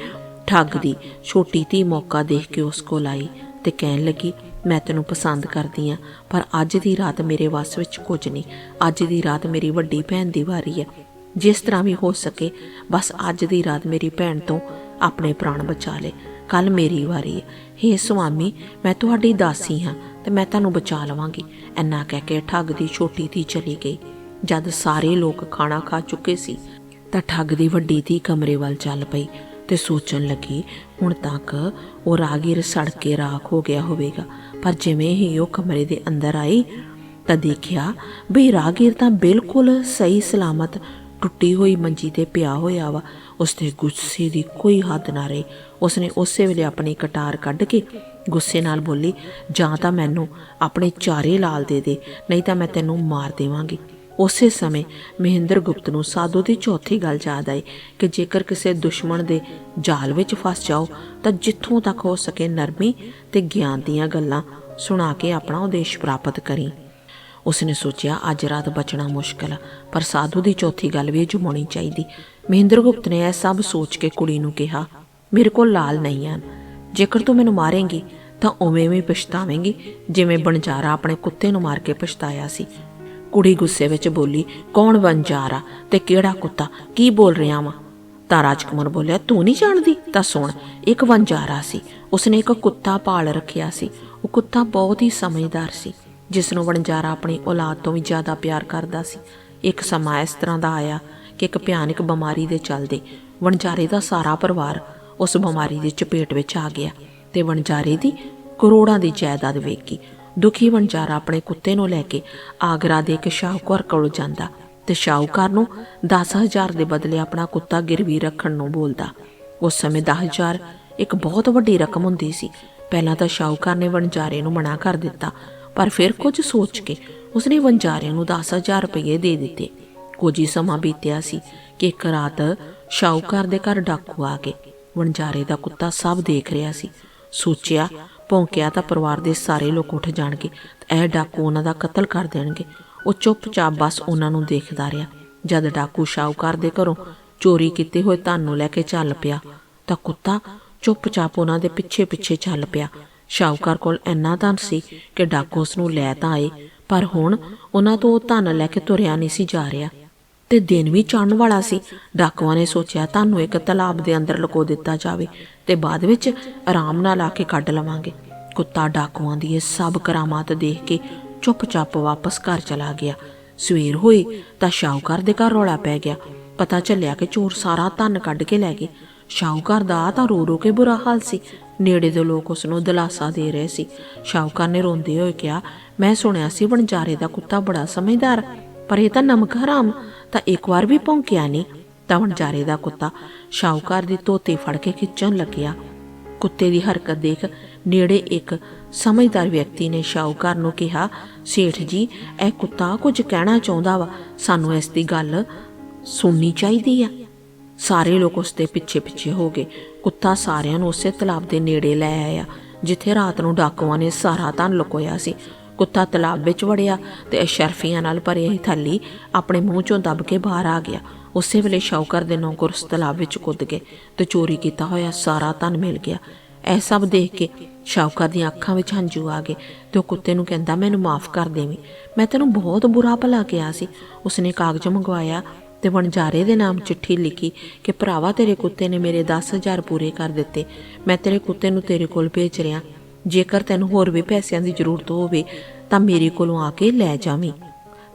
ਠੱਗ ਦੀ ਛੋਟੀ ਧੀ ਮੌਕਾ ਦੇਖ ਕੇ ਉਸ ਕੋਲ ਆਈ ਤੇ ਕਹਿਣ ਲੱਗੀ, ਮੈਂ ਤੈਨੂੰ ਪਸੰਦ ਕਰਦੀ ਆ, ਪਰ ਅੱਜ ਦੀ ਰਾਤ ਮੇਰੇ ਵੱਸ ਵਿੱਚ ਕੁਝ ਨਹੀਂ। ਅੱਜ ਦੀ ਰਾਤ ਮੇਰੀ ਵੱਡੀ ਭੈਣ ਦੀ ਵਾਰੀ ਹੈ। ਜਿਸ ਤਰ੍ਹਾਂ ਵੀ ਹੋ ਸਕੇ, ਬਸ ਅੱਜ ਦੀ ਰਾਤ ਮੇਰੀ ਭੈਣ ਤੋਂ ਆਪਣੇ ਪ੍ਰਾਣ ਬਚਾ ਲੈ। ਕੱਲ ਮੇਰੀ ਵਾਰੀ ਹੈ। ਹੇ ਸੁਆਮੀ, ਮੈਂ ਤੁਹਾਡੀ ਦਾਸੀ ਹਾਂ ਤੇ ਮੈਂ ਤੁਹਾਨੂੰ ਬਚਾ ਲਵਾਂਗੀ। ਐਨਾ ਕਹਿ ਕੇ ਠੱਗ ਦੀ ਛੋਟੀ ਧੀ ਚਲੀ ਗਈ। ਜਦ ਸਾਰੇ ਲੋਕ ਖਾਣਾ ਖਾ ਚੁੱਕੇ ਸੀ, ਤਾਂ ਠੱਗ ਦੀ ਵੱਡੀ ਧੀ ਕਮਰੇ ਵੱਲ ਚੱਲ ਪਈ ਤੇ ਸੋਚਣ ਲੱਗੀ, ਹੁਣ ਤੱਕ ਉਹ ਰਾਗੀਰ ਸੜ ਕੇ ਰਾਖ ਹੋ ਗਿਆ ਹੋਵੇਗਾ। ਪਰ ਜਿਵੇਂ ਹੀ ਉਹ ਕਮਰੇ ਦੇ ਅੰਦਰ ਆਈ, ਤਾਂ ਦੇਖਿਆ ਵੀ ਰਾਗੀਰ ਤਾਂ ਬਿਲਕੁਲ ਸਹੀ ਸਲਾਮਤ ਟੁੱਟੀ ਹੋਈ ਮੰਜੀ ਤੇ ਪਿਆ ਹੋਇਆ ਵਾ। ਉਸ ਦੇ ਗੁੱਸੇ ਦੀ ਕੋਈ ਹੱਦ ਨਾ ਰਹੀ। ਉਸਨੇ ਉਸੇ ਵੇਲੇ ਆਪਣੀ ਕਟਾਰ ਕੱਢ ਕੇ ਗੁੱਸੇ ਨਾਲ ਬੋਲੀ, ਜਾਂ ਤਾਂ ਮੈਨੂੰ ਆਪਣੇ ਚਾਰੇ ਲਾਲ ਦੇ ਦੇ, ਨਹੀਂ ਤਾਂ ਮੈਂ ਤੈਨੂੰ ਮਾਰ ਦੇਵਾਂਗੀ। ਉਸੇ ਸਮੇਂ ਮਹਿੰਦਰ ਗੁਪਤ ਨੂੰ ਸਾਧੂ ਦੀ ਚੌਥੀ ਗੱਲ ਯਾਦ ਆਈ ਕਿ ਜੇਕਰ ਕਿਸੇ ਦੁਸ਼ਮਣ ਦੇ ਜਾਲ ਵਿੱਚ ਫਸ ਜਾਓ, ਤਾਂ ਜਿੱਥੋਂ ਤੱਕ ਹੋ ਸਕੇ ਨਰਮੀ ਤੇ ਗਿਆਨ ਦੀਆਂ ਗੱਲਾਂ ਸੁਣਾ ਕੇ ਆਪਣਾ ਉਦੇਸ਼ ਪ੍ਰਾਪਤ ਕਰੀ। ਉਸਨੇ ਸੋਚਿਆ ਅੱਜ ਰਾਤ ਬਚਣਾ ਮੁਸ਼ਕਲ ਆ, ਪਰ ਸਾਧੂ ਦੀ ਚੌਥੀ ਗੱਲ ਵੀ ਜਮਾਉਣੀ ਚਾਹੀਦੀ। ਮਹਿੰਦਰ ਗੁਪਤ ਨੇ ਇਹ ਸਭ ਸੋਚ ਕੇ ਕੁੜੀ ਨੂੰ ਕਿਹਾ ਮੇਰੇ ਕੋਲ ਲਾਲ ਨਹੀਂ ਹਨ। ਜੇਕਰ ਤੂੰ ਮੈਨੂੰ ਮਾਰੇਂਗੀ ਤਾਂ ਉਵੇਂ ਵੀ ਪਛਤਾਵੇਂਗੀ ਜਿਵੇਂ ਬਣਜਾਰਾ ਆਪਣੇ ਕੁੱਤੇ ਨੂੰ ਮਾਰ ਕੇ ਪਛਤਾਇਆ ਸੀ। ਕੁੜੀ ਗੁੱਸੇ ਵਿੱਚ ਬੋਲੀ ਕੌਣ ਵਣਜਾਰਾ ਤੇ ਕਿਹੜਾ ਕੁੱਤਾ? ਕੀ ਬੋਲ ਰਿਹਾ ਵਾਂ? ਤਾਂ ਰਾਜਕੁਮਾਰ ਬੋਲਿਆ ਤੂੰ ਨਹੀਂ ਜਾਣਦੀ? ਤਾਂ ਸੁਣ ਇੱਕ ਵਣਜਾਰਾ ਸੀ। ਉਸਨੇ ਇੱਕ ਕੁੱਤਾ ਪਾਲ ਰੱਖਿਆ ਸੀ। ਉਹ ਕੁੱਤਾ ਬਹੁਤ ਹੀ ਸਮਝਦਾਰ ਸੀ। ਜਿਸ ਨੂੰ ਵਣਜਾਰਾ ਆਪਣੀ ਔਲਾਦ ਤੋਂ ਵੀ ਜ਼ਿਆਦਾ ਪਿਆਰ ਕਰਦਾ ਸੀ। ਇੱਕ ਸਮਾਂ ਇਸ ਤਰ੍ਹਾਂ ਦਾ ਆਇਆ ਕਿ ਇੱਕ ਭਿਆਨਕ ਬਿਮਾਰੀ ਦੇ ਚੱਲਦੇ ਵਣਜਾਰੇ ਦਾ ਸਾਰਾ ਪਰਿਵਾਰ ਉਸ ਬਿਮਾਰੀ ਦੀ ਚਪੇਟ ਵਿੱਚ ਆ ਗਿਆ ਤੇ ਵਣਜਾਰੇ ਦੀ ਕਰੋੜਾਂ ਦੀ ਜਾਇਦਾਦ ਵੇਖੀ ਦੁਖੀ ਵਣਜਾਰਾ ਆਪਣੇ ਕੁੱਤੇ ਨੂੰ ਲੈ ਕੇ ਆਗਰਾ ਦੇ ਇੱਕ ਸ਼ਾਹੂਕਾਰ ਕੋਲ ਜਾਂਦਾ ਤੇ ਸ਼ਾਹੂਕਾਰ ਨੂੰ 10000 ਦੇ ਬਦਲੇ ਆਪਣਾ ਕੁੱਤਾ ਗਿਰਵੀ ਰੱਖਣ ਨੂੰ ਬੋਲਦਾ। ਉਸ ਸਮੇਂ 10000 ਇੱਕ ਬਹੁਤ ਵੱਡੀ ਰਕਮ ਹੁੰਦੀ ਸੀ। ਪਹਿਲਾਂ ਤਾਂ ਸ਼ਾਹੂਕਾਰ ਨੇ ਵਣਜਾਰੇ ਨੂੰ ਮਨਾ ਕਰ ਦਿੱਤਾ ਪਰ ਫਿਰ ਕੁਝ ਸੋਚ ਕੇ ਉਸਨੇ ਵੰਜਾਰੇ ਨੂੰ 10000 ਰੁਪਏ ਦੇ ਦਿੱਤੇ। ਕੁਝ ਹੀ ਸਮਾਂ ਬੀਤਿਆ ਸੀ ਕਿ ਇੱਕ ਰਾਤ ਸ਼ਾਹੂਕਾਰ ਦੇ ਘਰ ਡਾਕੂ ਆ ਗਏ। ਵਣਜਾਰੇ ਦਾ ਕੁੱਤਾ ਸਭ ਦੇਖ ਰਿਹਾ ਸੀ। ਸੋਚਿਆ, ਭੌਂਕਿਆ ਤਾਂ ਪਰਿਵਾਰ ਦੇ ਸਾਰੇ ਲੋਕ ਉੱਠ ਜਾਣਗੇ ਇਹ ਡਾਕੂ ਉਹਨਾਂ ਦਾ ਕਤਲ ਕਰ ਦੇਣਗੇ। ਉਹ ਚੁੱਪਚਾਪ ਬਸ ਉਹਨਾਂ ਨੂੰ ਦੇਖਦਾ ਰਿਹਾ। ਜਦ ਡਾਕੂ ਸ਼ਾਹੂਕਾਰ ਦੇ ਘਰੋਂ ਚੋਰੀ ਕੀਤੇ ਹੋਏ ਧਨ ਨੂੰ ਲੈ ਕੇ ਚੱਲ ਪਿਆ ਤਾਂ ਕੁੱਤਾ ਚੁੱਪਚਾਪ ਉਹਨਾਂ ਦੇ ਪਿੱਛੇ ਪਿੱਛੇ ਚੱਲ ਪਿਆ। ਸ਼ਾਹੂਕਾਰ ਕੋਲ ਇੰਨਾ ਧਨ ਸੀ ਕਿ ਡਾਕੂ ਉਸ ਨੂੰ ਲੈ ਤਾਂ ਆਏ, ਪਰ ਹੁਣ ਉਹਨਾਂ ਤੋਂ ਉਹ ਧਨ ਲੈ ਕੇ ਤੁਰਿਆ ਨਹੀਂ ਸੀ ਜਾ ਰਿਹਾ। ਤੇ ਦਿਨ ਵੀ ਚੜ੍ਹਨ ਵਾਲਾ ਸੀ। ਡਾਕੂਆਂ ਨੇ ਸੋਚਿਆ, ਤੁਹਾਨੂੰ ਇੱਕ ਤਲਾਬ ਦੇ ਅੰਦਰ ਲੁਕੋ ਦਿੱਤਾ ਜਾਵੇ ਤੇ ਬਾਅਦ ਵਿੱਚ ਆਰਾਮ ਨਾਲ ਆ ਕੇ ਕੱਢ ਲਵਾਂਗੇ। ਕੁੱਤਾ ਡਾਕੂਆਂ ਦੀ ਇਹ ਸਭ ਕਰਾਮਾਤ ਦੇਖ ਕੇ ਚੁੱਪਚਾਪ ਵਾਪਸ ਘਰ ਚਲਾ ਗਿਆ। ਸਵੇਰ ਹੋਈ ਤਾਂ ਸ਼ਾਹੂਕਾਰ ਦੇ ਘਰ ਰੌਲਾ ਪੈ ਗਿਆ। ਪਤਾ ਚੱਲਿਆ ਕਿ ਚੋਰ ਸਾਰਾ ਧਨ ਕੱਢ ਕੇ ਲੈ ਗਏ। ਸ਼ਾਹੂਕਾਰ ਦਾ ਤਾਂ ਰੋ ਰੋ ਕੇ ਬੁਰਾ ਹਾਲ ਸੀ। ਨੇੜੇ ਦੇ ਲੋਕ ਉਸ ਨੂੰ ਦਿਲਾਸਾ ਦੇ ਰਹੇ ਸੀ। ਸ਼ਾਹੂਕਾਰ ਨੇ ਰੋਂਦੇ ਹੋਏ ਕਿਹਾ, ਮੈਂ ਸੁਣਿਆ ਸੀ ਵਣਜਾਰੇ ਦਾ ਕੁੱਤਾ ਬੜਾ ਸਮਝਦਾਰ, ਪਰ ਇਹ ਤਾਂ ਨਮਕ ਹਰਾਮ, ਤਾਂ ਇੱਕ ਵਾਰ ਵੀ ਭੌਂਕਿਆ ਨਹੀਂ। ਤਾਂ ਵਣਜਾਰੇ ਦਾ ਕੁੱਤਾ ਸ਼ਾਹੂਕਾਰ ਦੀ ਧੋਤੀ ਫੜ ਕੇ ਖਿੱਚਣ ਲੱਗਿਆ। ਕੁੱਤੇ ਦੀ ਹਰਕਤ ਦੇਖ ਨੇੜੇ ਇੱਕ ਸਮਝਦਾਰ ਵਿਅਕਤੀ ਨੇ ਸ਼ਾਹੂਕਾਰ ਨੂੰ ਕਿਹਾ, ਸੇਠ ਜੀ, ਇਹ ਕੁੱਤਾ ਕੁਝ ਕਹਿਣਾ ਚਾਹੁੰਦਾ ਵਾ। ਸਾਨੂੰ ਇਸ ਦੀ ਗੱਲ ਸੁਣਨੀ ਚਾਹੀਦੀ ਆ। ਸਾਰੇ ਲੋਕ ਉਸ ਦੇ ਪਿੱਛੇ ਪਿੱਛੇ ਹੋ ਗਏ। ਕੁੱਤਾ ਸਾਰਿਆਂ ਨੂੰ ਉਸੇ ਤਲਾਬ ਦੇ ਨੇੜੇ ਲੈ ਆਇਆ, ਜਿੱਥੇ ਰਾਤ ਨੂੰ ਡਾਕੂਆਂ ਨੇ ਸਾਰਾ ਧਨ ਲੁਕੋਇਆ ਸੀ। ਕੁੱਤਾ ਤਲਾਬ ਵਿੱਚ ਵੜਿਆ ਤੇ ਅਸ਼ਰਫੀਆਂ ਨਾਲ ਭਰੀ ਹੋਈ ਥੈਲੀ ਆਪਣੇ ਮੂੰਹ ਚੋਂ ਦੱਬ ਕੇ ਬਾਹਰ ਆ ਗਿਆ। ਉਸੇ ਵੇਲੇ ਸ਼ੌਕਰ ਦੇ ਨੌਕਰ ਉਸ ਤਲਾਬ ਵਿੱਚ ਕੁੱਦ ਗਏ ਤੇ ਚੋਰੀ ਕੀਤਾ ਹੋਇਆ ਸਾਰਾ ਧਨ ਮਿਲ ਗਿਆ। ਇਹ ਸਭ ਦੇਖ ਕੇ ਸ਼ੌਕਰ ਦੀਆਂ ਅੱਖਾਂ ਵਿੱਚ ਹੰਝੂ ਆ ਗਏ ਤੇ ਉਹ ਕੁੱਤੇ ਨੂੰ ਕਹਿੰਦਾ, ਮੈਨੂੰ ਮਾਫ ਕਰ ਦੇਵੀਂ। ਮੈਂ ਤੈਨੂੰ ਬਹੁਤ ਬੁਰਾ ਭਲਾ ਕਿਹਾ ਸੀ। ਉਸਨੇ ਕਾਗਜ਼ ਮੰਗਵਾਇਆ ਤੇ ਵਣਜਾਰੇ ਦੇ ਨਾਮ ਚਿੱਠੀ ਲਿਖੀ ਕਿ ਭਰਾਵਾ ਤੇਰੇ ਕੁੱਤੇ ਨੇ ਮੇਰੇ 10000 ਪੂਰੇ ਕਰ ਦਿੱਤੇ। ਮੈਂ ਤੇਰੇ ਕੁੱਤੇ ਨੂੰ ਤੇਰੇ ਕੋਲ ਭੇਜ ਰਿਹਾ। ਜੇਕਰ ਤੈਨੂੰ ਹੋਰ ਵੀ ਪੈਸਿਆਂ ਦੀ ਜ਼ਰੂਰਤ ਹੋਵੇ, ਤਾਂ ਮੇਰੇ ਕੋਲੋਂ ਆ ਕੇ ਲੈ ਜਾਵੀਂ।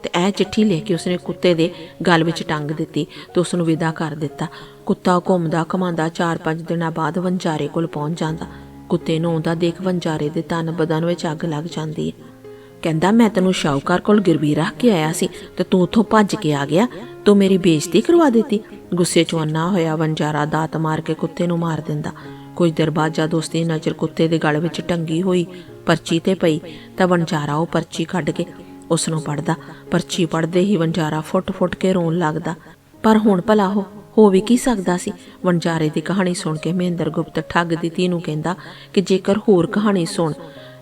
ਤੇ ਇਹ ਚਿੱਠੀ ਲੈ ਕੇ ਉਸਨੇ ਕੁੱਤੇ ਦੇ ਗਲ ਵਿੱਚ ਟੰਗ ਦਿੱਤੀ ਤੇ ਉਸ ਨੂੰ ਵਿਦਾ ਕਰ ਦਿੱਤਾ। ਕੁੱਤਾ ਘੁੰਮਦਾ ਘਮਾਉਂਦਾ 4-5 ਦਿਨਾਂ ਬਾਅਦ ਵੰਜਾਰੇ ਕੋਲ ਪਹੁੰਚ ਜਾਂਦਾ। ਕੁੱਤੇ ਨੂੰ ਆਉਂਦਾ ਦੇਖ ਵਣਜਾਰੇ ਦੇ ਤਨ ਬਦਨ ਵਿੱਚ ਅੱਗ ਲੱਗ ਜਾਂਦੀ ਹੈ। ਕਹਿੰਦਾ, ਮੈਂ ਤੈਨੂੰ ਸ਼ਾਹੂਕਾਰ ਕੋਲ ਗਿਰਵੀ ਰੱਖ ਕੇ ਆਇਆ ਸੀ ਤੇ ਤੂੰ ਉੱਥੋਂ ਭੱਜ ਕੇ ਆ ਗਿਆ। ਤੂੰ ਮੇਰੀ ਬੇਇੱਜ਼ਤੀ ਕਰਵਾ ਦਿੱਤੀ। ਗੁੱਸੇ 'ਚ ਅੰਨਾ ਹੋਇਆ ਵੰਜਾਰਾ ਦਾਤ ਮਾਰ ਕੇ ਕੁੱਤੇ ਨੂੰ ਮਾਰ ਦਿੰਦਾ। ਕੁਝ ਦੇਰ ਬਾਅਦ ਨਜ਼ਰ ਕੁੱਤੇ ਦੇ ਗਲ ਵਿੱਚ ਟੰਗੀ ਹੋਈ, ਪਰਚੀ ਤੇ ਪਈ, ਤਾਂ ਵੰਜਾਰਾ ਉਹ ਪਰਚੀ ਕੱਢ ਕੇ ਉਸ ਨੂੰ ਪੜਦਾ ਪਰਚੀ ਪੜਦੇ ਹੀ ਵੰਜਾਰਾ ਫੁੱਟ-ਫੁੱਟ ਕੇ ਰੋਣ ਲੱਗਦਾ। ਪਰ ਹੁਣ ਭਲਾ ਹੋ ਹੋ ਵੀ ਕੀ ਸਕਦਾ ਸੀ? ਵਣਜਾਰੇ ਦੀ ਕਹਾਣੀ ਸੁਣ ਕੇ ਮਹਿੰਦਰ ਗੁਪਤ ਠੱਗ ਦੀ ਧੀ ਨੂੰ ਕਹਿੰਦਾ ਕਿ ਜੇਕਰ ਹੋਰ ਕਹਾਣੀ ਸੁਣ,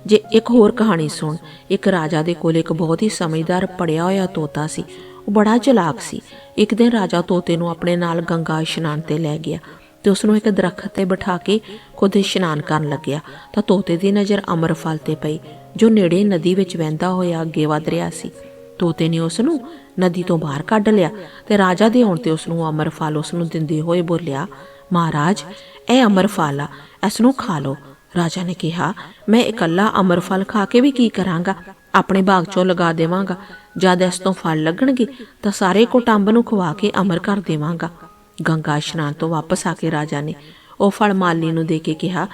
ਜੇ ਇੱਕ ਹੋਰ ਕਹਾਣੀ ਸੁਣ, ਇੱਕ ਰਾਜਾ ਦੇ ਕੋਲ ਇੱਕ ਬਹੁਤ ਹੀ ਸਮਝਦਾਰ ਪੜਿਆ ਹੋਇਆ ਤੋਤਾ ਸੀ ਉਹ ਬੜਾ ਚਲਾਕ ਸੀ। ਇੱਕ ਦਿਨ ਰਾਜਾ ਤੋਤੇ ਨੂੰ ਆਪਣੇ ਨਾਲ ਗੰਗਾ ਇਸ਼ਨਾਨ ਤੇ ਲੈ ਗਿਆ ਤੇ ਉਸ ਨੂੰ ਇੱਕ ਦਰਖਤ ਤੇ ਬਿਠਾ ਕੇ ਖੁਦ ਇਸ਼ਨਾਨ ਕਰਨ ਲੱਗਿਆ। ਤਾਂ ਤੋਤੇ ਦੀ ਨਜ਼ਰ ਅਮਰਫਲ ਤੇ ਪਈ, ਜੋ ਨੇੜੇ ਨਦੀ ਵਿੱਚ ਵਹਿੰਦਾ ਹੋਇਆ ਅੱਗੇ ਵਧ ਰਿਹਾ ਸੀ। ਤੋਤੇ ਨੇ ਉਸ ਨੂੰ ਨਦੀ ਤੋਂ ਬਾਹਰ ਕੱਢ ਲਿਆ ਤੇ ਰਾਜਾ ਦੇ ਆਉਣ ਤੇ ਉਸ ਨੂੰ ਅਮਰਫਲ ਉਸ ਨੂੰ ਦਿੰਦੇ ਹੋਏ ਬੋਲਿਆ, ਮਹਾਰਾਜ, ਇਹ ਅਮਰਫਲ ਆ ਇਸ ਨੂੰ ਖਾ ਲਓ। ਰਾਜਾ ਨੇ ਕਿਹਾ, ਮੈਂ ਇਕੱਲਾ ਅਮਰਫਲ ਖਾ ਕੇ ਵੀ ਕੀ ਕਰਾਂਗਾ? ਆਪਣੇ ਬਾਗ ਚੋਂ ਲਗਾ ਦੇਵਾਂਗਾ। ਜਦ ਇਸ ਤੋਂ ਫਲ ਲੱਗਣਗੇ ਤਾਂ ਸਾਰੇ ਕੋਟੰਬ ਨੂੰ ਖਵਾ ਕੇ ਅਮਰ ਕਰ ਦੇਵਾਂਗਾ। ਗੰਗਾ ਇਸ਼ਨਾਨ ਤੋਂ ਵਾਪਸ ਆ ਕੇ ਰਾਜਾ ਨੇ ਉਹ ਫਲ ਮਾਲੀ ਨੂੰ ਦੇ ਕੇ ਕਿਹਾ,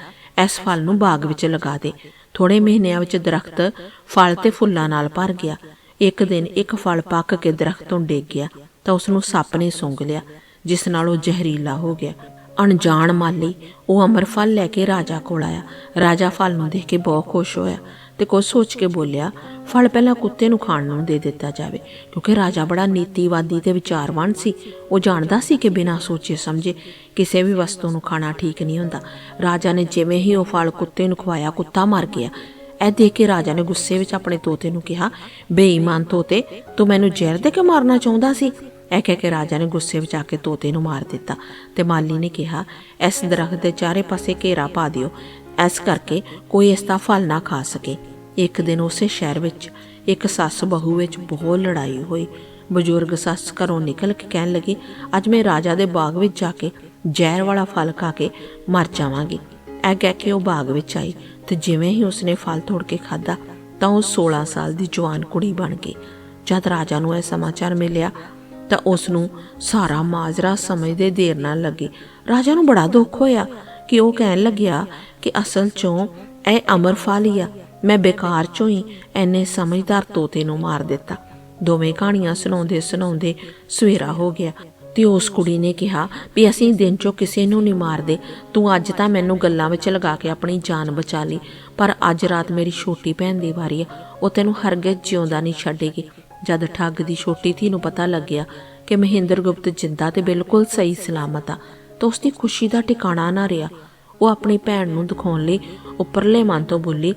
ਇਸ ਫਲ ਨੂੰ ਬਾਗ ਵਿੱਚ ਲਗਾ ਦੇ। ਥੋੜੇ ਮਹੀਨਿਆਂ ਵਿੱਚ ਦਰਖਤ ਫਲ ਤੇ ਫੁੱਲਾਂ ਨਾਲ ਭਰ ਗਿਆ। ਇੱਕ ਦਿਨ ਇੱਕ ਫਲ ਪੱਕ ਕੇ ਦਰਖਤ ਤੋਂ ਡਿੱਗ ਗਿਆ ਤਾਂ ਉਸ ਨੂੰ ਸੱਪ ਨੇ ਸੁੰਘ ਲਿਆ, ਜਿਸ ਨਾਲ ਉਹ ਜ਼ਹਿਰੀਲਾ ਹੋ ਗਿਆ। ਅਣਜਾਣ ਮਾਲੀ, ਉਹ ਅਮਰ ਫਲ ਲੈ ਕੇ ਰਾਜਾ ਕੋਲ ਆਇਆ। ਰਾਜਾ ਫਲ ਨੂੰ ਦੇਖ ਕੇ ਬਹੁਤ ਖੁਸ਼ ਹੋਇਆ ਤੇ ਕੁਝ ਸੋਚ ਕੇ ਬੋਲਿਆ, ਫਲ ਪਹਿਲਾਂ ਕੁੱਤੇ ਨੂੰ ਖਾਣ ਨੂੰ ਦੇ ਦਿੱਤਾ ਜਾਵੇ, ਕਿਉਂਕਿ ਰਾਜਾ ਬੜਾ ਨੀਤੀਵਾਦੀ ਤੇ ਵਿਚਾਰਵਾਨ ਸੀ। ਉਹ ਜਾਣਦਾ ਸੀ ਕਿ ਬਿਨਾਂ ਸੋਚੇ ਸਮਝੇ ਕਿਸੇ ਵੀ ਵਸਤੂ ਨੂੰ ਖਾਣਾ ਠੀਕ ਨਹੀਂ ਹੁੰਦਾ। ਰਾਜਾ ਨੇ ਜਿਵੇਂ ਹੀ ਉਹ ਫਲ ਕੁੱਤੇ ਨੂੰ ਖਵਾਇਆ, ਕੁੱਤਾ ਮਰ ਗਿਆ। ਇਹ ਦੇਖ ਕੇ ਰਾਜਾ ਨੇ ਗੁੱਸੇ ਵਿੱਚ ਆਪਣੇ ਤੋਤੇ ਨੂੰ ਕਿਹਾ, ਬੇਈਮਾਨ ਤੋਤੇ, ਤੂੰ ਮੈਨੂੰ ਜ਼ਹਿਰ ਦੇ ਕੇ ਮਾਰਨਾ ਚਾਹੁੰਦਾ ਸੀ? ਇਹ ਕਹਿ ਕੇ ਰਾਜਾ ਨੇ ਗੁੱਸੇ ਵਿੱਚ ਆ ਕੇ ਤੋਤੇ ਨੂੰ ਮਾਰ ਦਿੱਤਾ ਤੇ ਮਾਲੀ ਨੇ ਕਿਹਾ, ਇਸ ਦਰਖਤ ਦੇ ਚਾਰੇ ਪਾਸੇ ਘੇਰਾ ਪਾ ਦਿਓ। ਇਸ ਕਰਕੇ ਕੋਈ ਇਸ ਦਾ ਫਲ ਨਾ ਖਾ ਸਕੇ। ਇੱਕ ਦਿਨ ਉਸੇ ਸ਼ਹਿਰ ਵਿੱਚ ਇੱਕ ਸੱਸ ਬਹੂ ਵਿੱਚ ਬਹੁਤ ਲੜਾਈ ਹੋਈ। ਬਜ਼ੁਰਗ ਸੱਸ ਘਰੋਂ ਨਿਕਲ ਕੇ ਕਹਿਣ ਲੱਗੀ, ਅੱਜ ਮੈਂ ਰਾਜਾ ਦੇ ਬਾਗ ਵਿੱਚ ਜਾ ਕੇ ਜ਼ਹਿਰ ਵਾਲਾ ਫਲ ਖਾ ਕੇ ਮਰ ਜਾਵਾਂਗੀ। ਇਹ ਕਹਿ ਕੇ ਉਹ ਬਾਗ ਵਿੱਚ ਆਈ ਤੇ ਜਿਵੇਂ ਹੀ ਉਸਨੇ ਫਲ ਤੋੜ ਕੇ ਖਾਧਾ ਤਾਂ ਉਹ 16 ਸਾਲ ਦੀ ਜਵਾਨ ਕੁੜੀ ਬਣ ਗਈ। ਜਦ ਰਾਜਾ ਨੂੰ ਇਹ ਸਮਾਚਾਰ ਮਿਲਿਆ ਤਾਂ ਉਸ ਨੂੰ ਸਾਰਾ ਮਾਜਰਾ ਸਮਝਦੇ ਦੇਰ ਨਾ ਲੱਗੀ। ਰਾਜਾ ਨੂੰ ਬੜਾ ਦੁੱਖ ਹੋਇਆ ਕਿ ਉਹ ਕਹਿਣ ਲੱਗਿਆ ਕਿ ਅਸਲ ਚੋਂ ਇਹ ਅਮਰ ਫਲ ਆ, ਮੈਂ ਬੇਕਾਰ ਚੋਂ ਹੀ ਐਨੇ ਸਮਝਦਾਰ ਤੋਤੇ ਨੂੰ ਮਾਰ ਦਿੱਤਾ। ਦੋਵੇਂ ਕਹਾਣੀਆਂ ਸੁਣਾਉਂਦੇ ਸੁਣਾਉਂਦੇ ਸਵੇਰਾ ਹੋ ਗਿਆ ਤੇ ਉਸ ਕੁੜੀ ਨੇ ਕਿਹਾ ਵੀ ਅਸੀਂ ਦਿਨ ਚੋਂ ਕਿਸੇ ਨੂੰ ਨਹੀਂ ਮਾਰਦੇ, ਤੂੰ ਅੱਜ ਤਾਂ ਮੈਨੂੰ ਗੱਲਾਂ ਵਿੱਚ ਲਗਾ ਕੇ ਆਪਣੀ ਜਾਨ ਬਚਾ ਲਈ, ਪਰ ਅੱਜ ਰਾਤ ਮੇਰੀ ਛੋਟੀ ਭੈਣ ਦੀ ਵਾਰੀ ਆ, ਉਹ ਤੈਨੂੰ ਹਰਗਿਜ਼ ਜਿਉਂਦਾ ਨਹੀਂ ਛੱਡੇਗੀ। ਜਦ ਠੱਗ ਦੀ ਛੋਟੀ ਧੀ ਨੂੰ ਪਤਾ ਲੱਗਿਆ ਕਿ ਮਹਿੰਦਰ ਗੁਪਤ ਜਿੰਦਾ ਤੇ ਬਿਲਕੁਲ ਸਹੀ ਸਲਾਮਤ ਆ, ਤਾਂ ਉਸ ਦੀ ਖੁਸ਼ੀ ਦਾ ਟਿਕਾਣਾ ਨਾ ਰਿਹਾ। ਉਹ ਆਪਣੀ ਭੈਣ ਨੂੰ ਦਿਖਾਉਣ ਲਈ ਉੱਪਰਲੇ ਮਨ ਤੋਂ ਬੋਲੀ,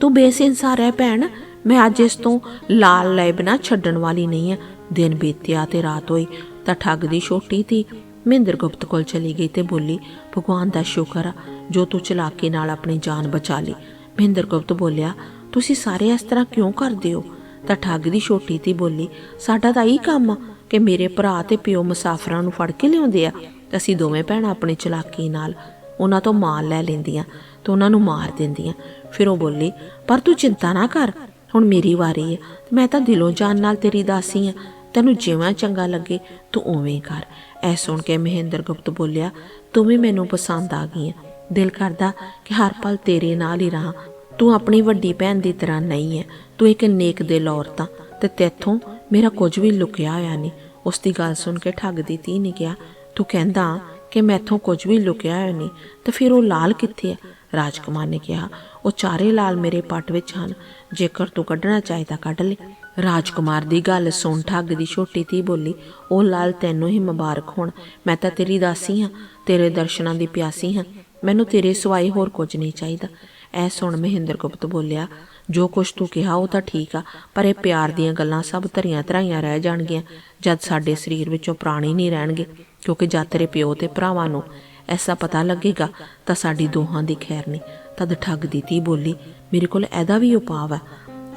ਤੂੰ ਬੇਸਿੰਸਾਰ ਹੈ ਭੈਣ, ਮੈਂ ਅੱਜ ਇਸ ਤੋਂ ਲਾਲ ਲੈ ਬਿਨਾ ਛੱਡਣ ਵਾਲੀ ਨਹੀਂ ਆ। ਦਿਨ ਬੀਤਿਆ ਤੇ ਰਾਤ ਹੋਈ, ਤਾਂ ਠੱਗ ਦੀ ਛੋਟੀ ਧੀ ਮਹਿੰਦਰ ਗੁਪਤ ਕੋਲ ਚਲੀ ਗਈ ਤੇ ਬੋਲੀ, ਭਗਵਾਨ ਦਾ ਸ਼ੁਕਰ ਆ, ਜੋ ਤੂੰ ਚਲਾਕੀ ਨਾਲ ਆਪਣੀ ਜਾਨ ਬਚਾ ਲਈ। ਮਹਿੰਦਰ ਗੁਪਤ ਬੋਲਿਆ, ਤੁਸੀਂ ਸਾਰੇ ਇਸ ਤਰ੍ਹਾਂ ਕਿਉਂ ਕਰਦੇ ਹੋ? ਤਾਂ ਠੱਗ ਦੀ ਛੋਟੀ ਧੀ ਬੋਲੀ, ਸਾਡਾ ਤਾਂ ਇਹ ਕੰਮ ਆ ਕਿ ਮੇਰੇ ਭਰਾ ਤੇ ਪਿਓ ਮੁਸਾਫਰਾਂ ਨੂੰ ਫੜ ਕੇ ਲਿਆਉਂਦੇ ਆ। ਅਸੀਂ ਦੋਵੇਂ ਭੈਣਾਂ ਆਪਣੀ ਚਲਾਕੀ ਨਾਲ ਉਹਨਾਂ ਤੋਂ ਮਾਲ ਲੈ ਲੈਂਦੀਆਂ ਤੇ ਉਹਨਾਂ ਨੂੰ ਮਾਰ ਦਿੰਦੀਆਂ। ਫਿਰ ਉਹ ਬੋਲੀ, ਪਰ ਤੂੰ ਚਿੰਤਾ ਨਾ ਕਰ, ਹੁਣ ਮੇਰੀ ਵਾਰੀ ਹੈ ਮੈਂ ਤਾਂ ਦਿਲੋਂ ਜਾਨ ਨਾਲ ਤੇਰੀ ਦਾਸੀ ਆ। ਤੈਨੂੰ ਜਿਵੇਂ ਚੰਗਾ ਲੱਗੇ, ਤੂੰ ਉਵੇਂ ਹੀ ਕਰ। ਐ ਸੁਣ ਕੇ ਮਹਿੰਦਰ ਗੁਪਤ ਬੋਲਿਆ, ਤੂੰ ਵੀ ਮੈਨੂੰ ਪਸੰਦ ਆ ਗਈ ਹੈ ਦਿਲ ਕਰਦਾ ਕਿ ਹਰ ਪਲ ਤੇਰੇ ਨਾਲ ਹੀ ਰਹਾ। ਤੂੰ ਆਪਣੀ ਵੱਡੀ ਭੈਣ ਦੀ ਤਰ੍ਹਾਂ ਨਹੀਂ ਹੈ ਤੂੰ ਇੱਕ ਨੇਕ ਦਿਲ ਔਰਤ ਆ ਤੇ ਤੇਥੋਂ ਮੇਰਾ ਕੁਝ ਵੀ ਲੁਕਿਆ ਹੋਇਆ ਨਹੀਂ। ਉਸ ਦੀ ਗੱਲ ਸੁਣ ਕੇ ਠੱਗ ਦੀ ਧੀ ਨੇ ਕਿਹਾ, ਤੂੰ ਕਹਿੰਦਾ ਕਿ ਮੈਥੋਂ ਕੁਝ ਵੀ ਲੁਕਿਆ ਹੋਇਆ ਨਹੀਂ, ਤੇ ਫਿਰ ਉਹ ਲਾਲ ਕਿੱਥੇ ਹੈ ਰਾਜਕੁਮਾਰ ਨੇ ਕਿਹਾ, ਉਹ ਚਾਰੇ ਲਾਲ ਮੇਰੇ ਪੱਟ ਵਿੱਚ ਹਨ। ਜੇਕਰ ਤੂੰ ਕੱਢਣਾ ਚਾਹੀਦਾ ਕੱਢ ਲੈ। ਰਾਜਕੁਮਾਰ ਦੀ ਗੱਲ ਸੁਣ ਠੱਗ ਦੀ ਛੋਟੀ ਧੀ ਬੋਲੀ, ਉਹ ਲਾਲ ਤੈਨੂੰ ਹੀ ਮੁਬਾਰਕ ਹੋਣ। ਮੈਂ ਤਾਂ ਤੇਰੀ ਦਾਸੀ ਹਾਂ, ਤੇਰੇ ਦਰਸ਼ਨਾਂ ਦੀ ਪਿਆਸੀ ਹਾਂ। ਮੈਨੂੰ ਤੇਰੇ ਸਿਵਾਏ ਹੋਰ ਕੁਝ ਨਹੀਂ ਚਾਹੀਦਾ। ਐ ਸੁਣ ਮਹਿੰਦਰ ਗੁਪਤ ਬੋਲਿਆ, ਜੋ ਕੁਛ ਤੂੰ ਕਿਹਾ ਉਹ ਤਾਂ ਠੀਕ ਆ, ਪਰ ਇਹ ਪਿਆਰ ਦੀਆਂ ਗੱਲਾਂ ਸਭ ਧਰੀਆਂ ਧਰਾਈਆਂ ਰਹਿ ਜਾਣਗੀਆਂ, ਜਦ ਸਾਡੇ ਸਰੀਰ ਵਿੱਚੋਂ ਪ੍ਰਾਣੀ ਨਹੀਂ ਰਹਿਣਗੇ, ਕਿਉਂਕਿ ਜਦ ਤੇਰੇ ਪਿਓ ਤੇ ਭਰਾਵਾਂ ਨੂੰ ਐਸਾ ਪਤਾ ਲੱਗੇਗਾ, ਤਾਂ ਸਾਡੀ ਦੋਹਾਂ ਦੀ ਖੈਰ ਨਹੀਂ। ਤਦ ਠੱਗ ਦੀ ਧੀ ਬੋਲੀ, ਮੇਰੇ ਕੋਲ ਇਹਦਾ ਵੀ ਉਪਾਅ ਹੈ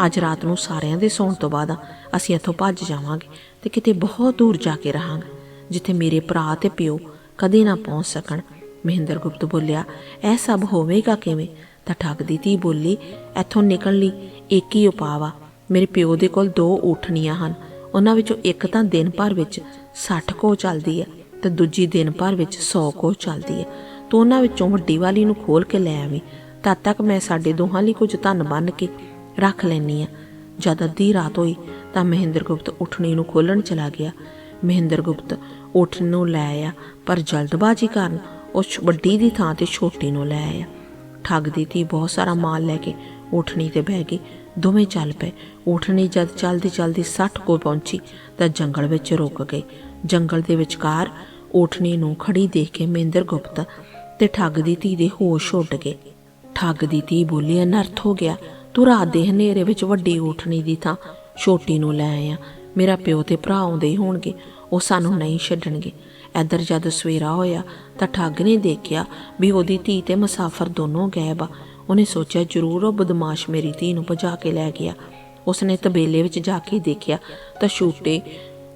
ਅੱਜ ਰਾਤ ਨੂੰ ਸਾਰਿਆਂ ਦੇ ਸੌਣ ਤੋਂ ਬਾਅਦ ਅਸੀਂ ਇੱਥੋਂ ਭੱਜ ਜਾਵਾਂਗੇ ਤੇ ਕਿਤੇ ਬਹੁਤ ਦੂਰ ਜਾ ਕੇ ਰਹਾਂਗੇ, ਜਿੱਥੇ ਮੇਰੇ ਭਰਾ ਤੇ ਪਿਓ ਕਦੇ ਨਾ ਪਹੁੰਚ ਸਕਣ। ਮਹਿੰਦਰ ਗੁਪਤ ਬੋਲਿਆ, ਇਹ ਸਭ ਹੋਵੇਗਾ ਕਿਵੇਂ? ਤਾਂ ਠੱਗ ਦੀ ਧੀ ਬੋਲੀ, ਇੱਥੋਂ ਨਿਕਲਣ ਲਈ ਇੱਕ ਹੀ ਉਪਾਅ ਆ। ਮੇਰੇ ਪਿਓ ਦੇ ਕੋਲ ਦੋ ਊਠਣੀਆਂ ਹਨ। ਉਹਨਾਂ ਵਿੱਚੋਂ ਇੱਕ ਤਾਂ ਦਿਨ ਭਰ ਵਿੱਚ 60 ਕੋ ਚੱਲਦੀ ਹੈ ਤੇ ਦੂਜੀ ਦਿਨ ਭਰ ਵਿੱਚ 100 ਕੋ ਚੱਲਦੀ ਹੈ। ਤੂੰ ਉਹਨਾਂ ਵਿੱਚੋਂ ਵੱਡੀ ਵਾਲੀ ਨੂੰ ਖੋਲ ਕੇ ਲੈ ਆਵੀਂ। ਤਦ ਤੱਕ ਮੈਂ ਸਾਡੇ ਦੋਹਾਂ ਲਈ ਕੁਝ ਧਨ ਬੰਨ ਕੇ ਰੱਖ ਲੈਣੀ ਆ ਜਦ ਅੱਧੀ ਰਾਤ ਹੋਈ ਤਾਂ ਮਹਿੰਦਰ ਗੁਪਤ ਉਠਣੀ ਨੂੰ ਖੋਲਣ ਚਲਾ ਗਿਆ। ਮਹਿੰਦਰ ਗੁਪਤ ਉਠਣ ਨੂੰ ਲੈ ਆਇਆ, ਪਰ ਜਲਦਬਾਜ਼ੀ ਕਾਰਨ ਉਸ ਵੱਡੀ ਦੀ ਥਾਂ ਤੇ ਛੋਟੀ ਨੂੰ ਲੈ ਆਇਆ। ਠੱਗ ਦੀ ਧੀ ਬਹੁਤ ਸਾਰਾ ਮਾਲ ਲੈ ਕੇ ਉਠਣੀ ਤੇ ਬਹਿ ਗਈ। ਦੋਵੇਂ ਚੱਲ ਪਏ। ਉਠਣੀ ਜਦ ਚਲਦੀ ਚੱਲਦੀ 60 ਕੋਲ ਪਹੁੰਚੀ ਤਾਂ ਜੰਗਲ ਵਿੱਚ ਰੁਕ ਗਈ। ਜੰਗਲ ਦੇ ਵਿਚਕਾਰ ਉਠਣੀ ਨੂੰ ਖੜੀ ਦੇਖ ਕੇ ਮਹਿੰਦਰ ਗੁਪਤ ਤੇ ਠੱਗ ਦੀ ਧੀ ਦੇ ਹੋਸ਼ ਉੱਡ ਗਏ। ਠੱਗ ਦੀ ਧੀ ਬੋਲੀ, ਅਨਰਥ ਹੋ ਗਿਆ। ਤੂੰ ਰਾਤ ਦੇ ਹਨੇਰੇ ਵਿੱਚ ਵੱਡੀ ਉਠਣੀ ਦੀ ਥਾਂ ਛੋਟੀ ਨੂੰ ਲੈ ਆਇਆ। ਮੇਰਾ ਪਿਓ ਤੇ ਭਰਾ ਆਉਂਦੇ ਹੀ ਹੋਣਗੇ। ਉਹ ਸਾਨੂੰ ਨਹੀਂ ਛੱਡਣਗੇ। ਇੱਧਰ ਜਦ ਸਵੇਰਾ ਹੋਇਆ ਤਾਂ ਠੱਗ ਨੇ ਦੇਖਿਆ ਵੀ ਉਹਦੀ ਧੀ ਤੇ ਮੁਸਾਫਰ ਦੋਨੋਂ ਗਾਇਬ ਆ। ਉਹਨੇ ਸੋਚਿਆ, ਜ਼ਰੂਰ ਉਹ ਬਦਮਾਸ਼ ਮੇਰੀ ਧੀ ਨੂੰ ਭਜਾ ਕੇ ਲੈ ਗਿਆ। ਉਸਨੇ ਤਬੇਲੇ ਵਿੱਚ ਜਾ ਕੇ ਦੇਖਿਆ ਤਾਂ ਛੋਟੇ,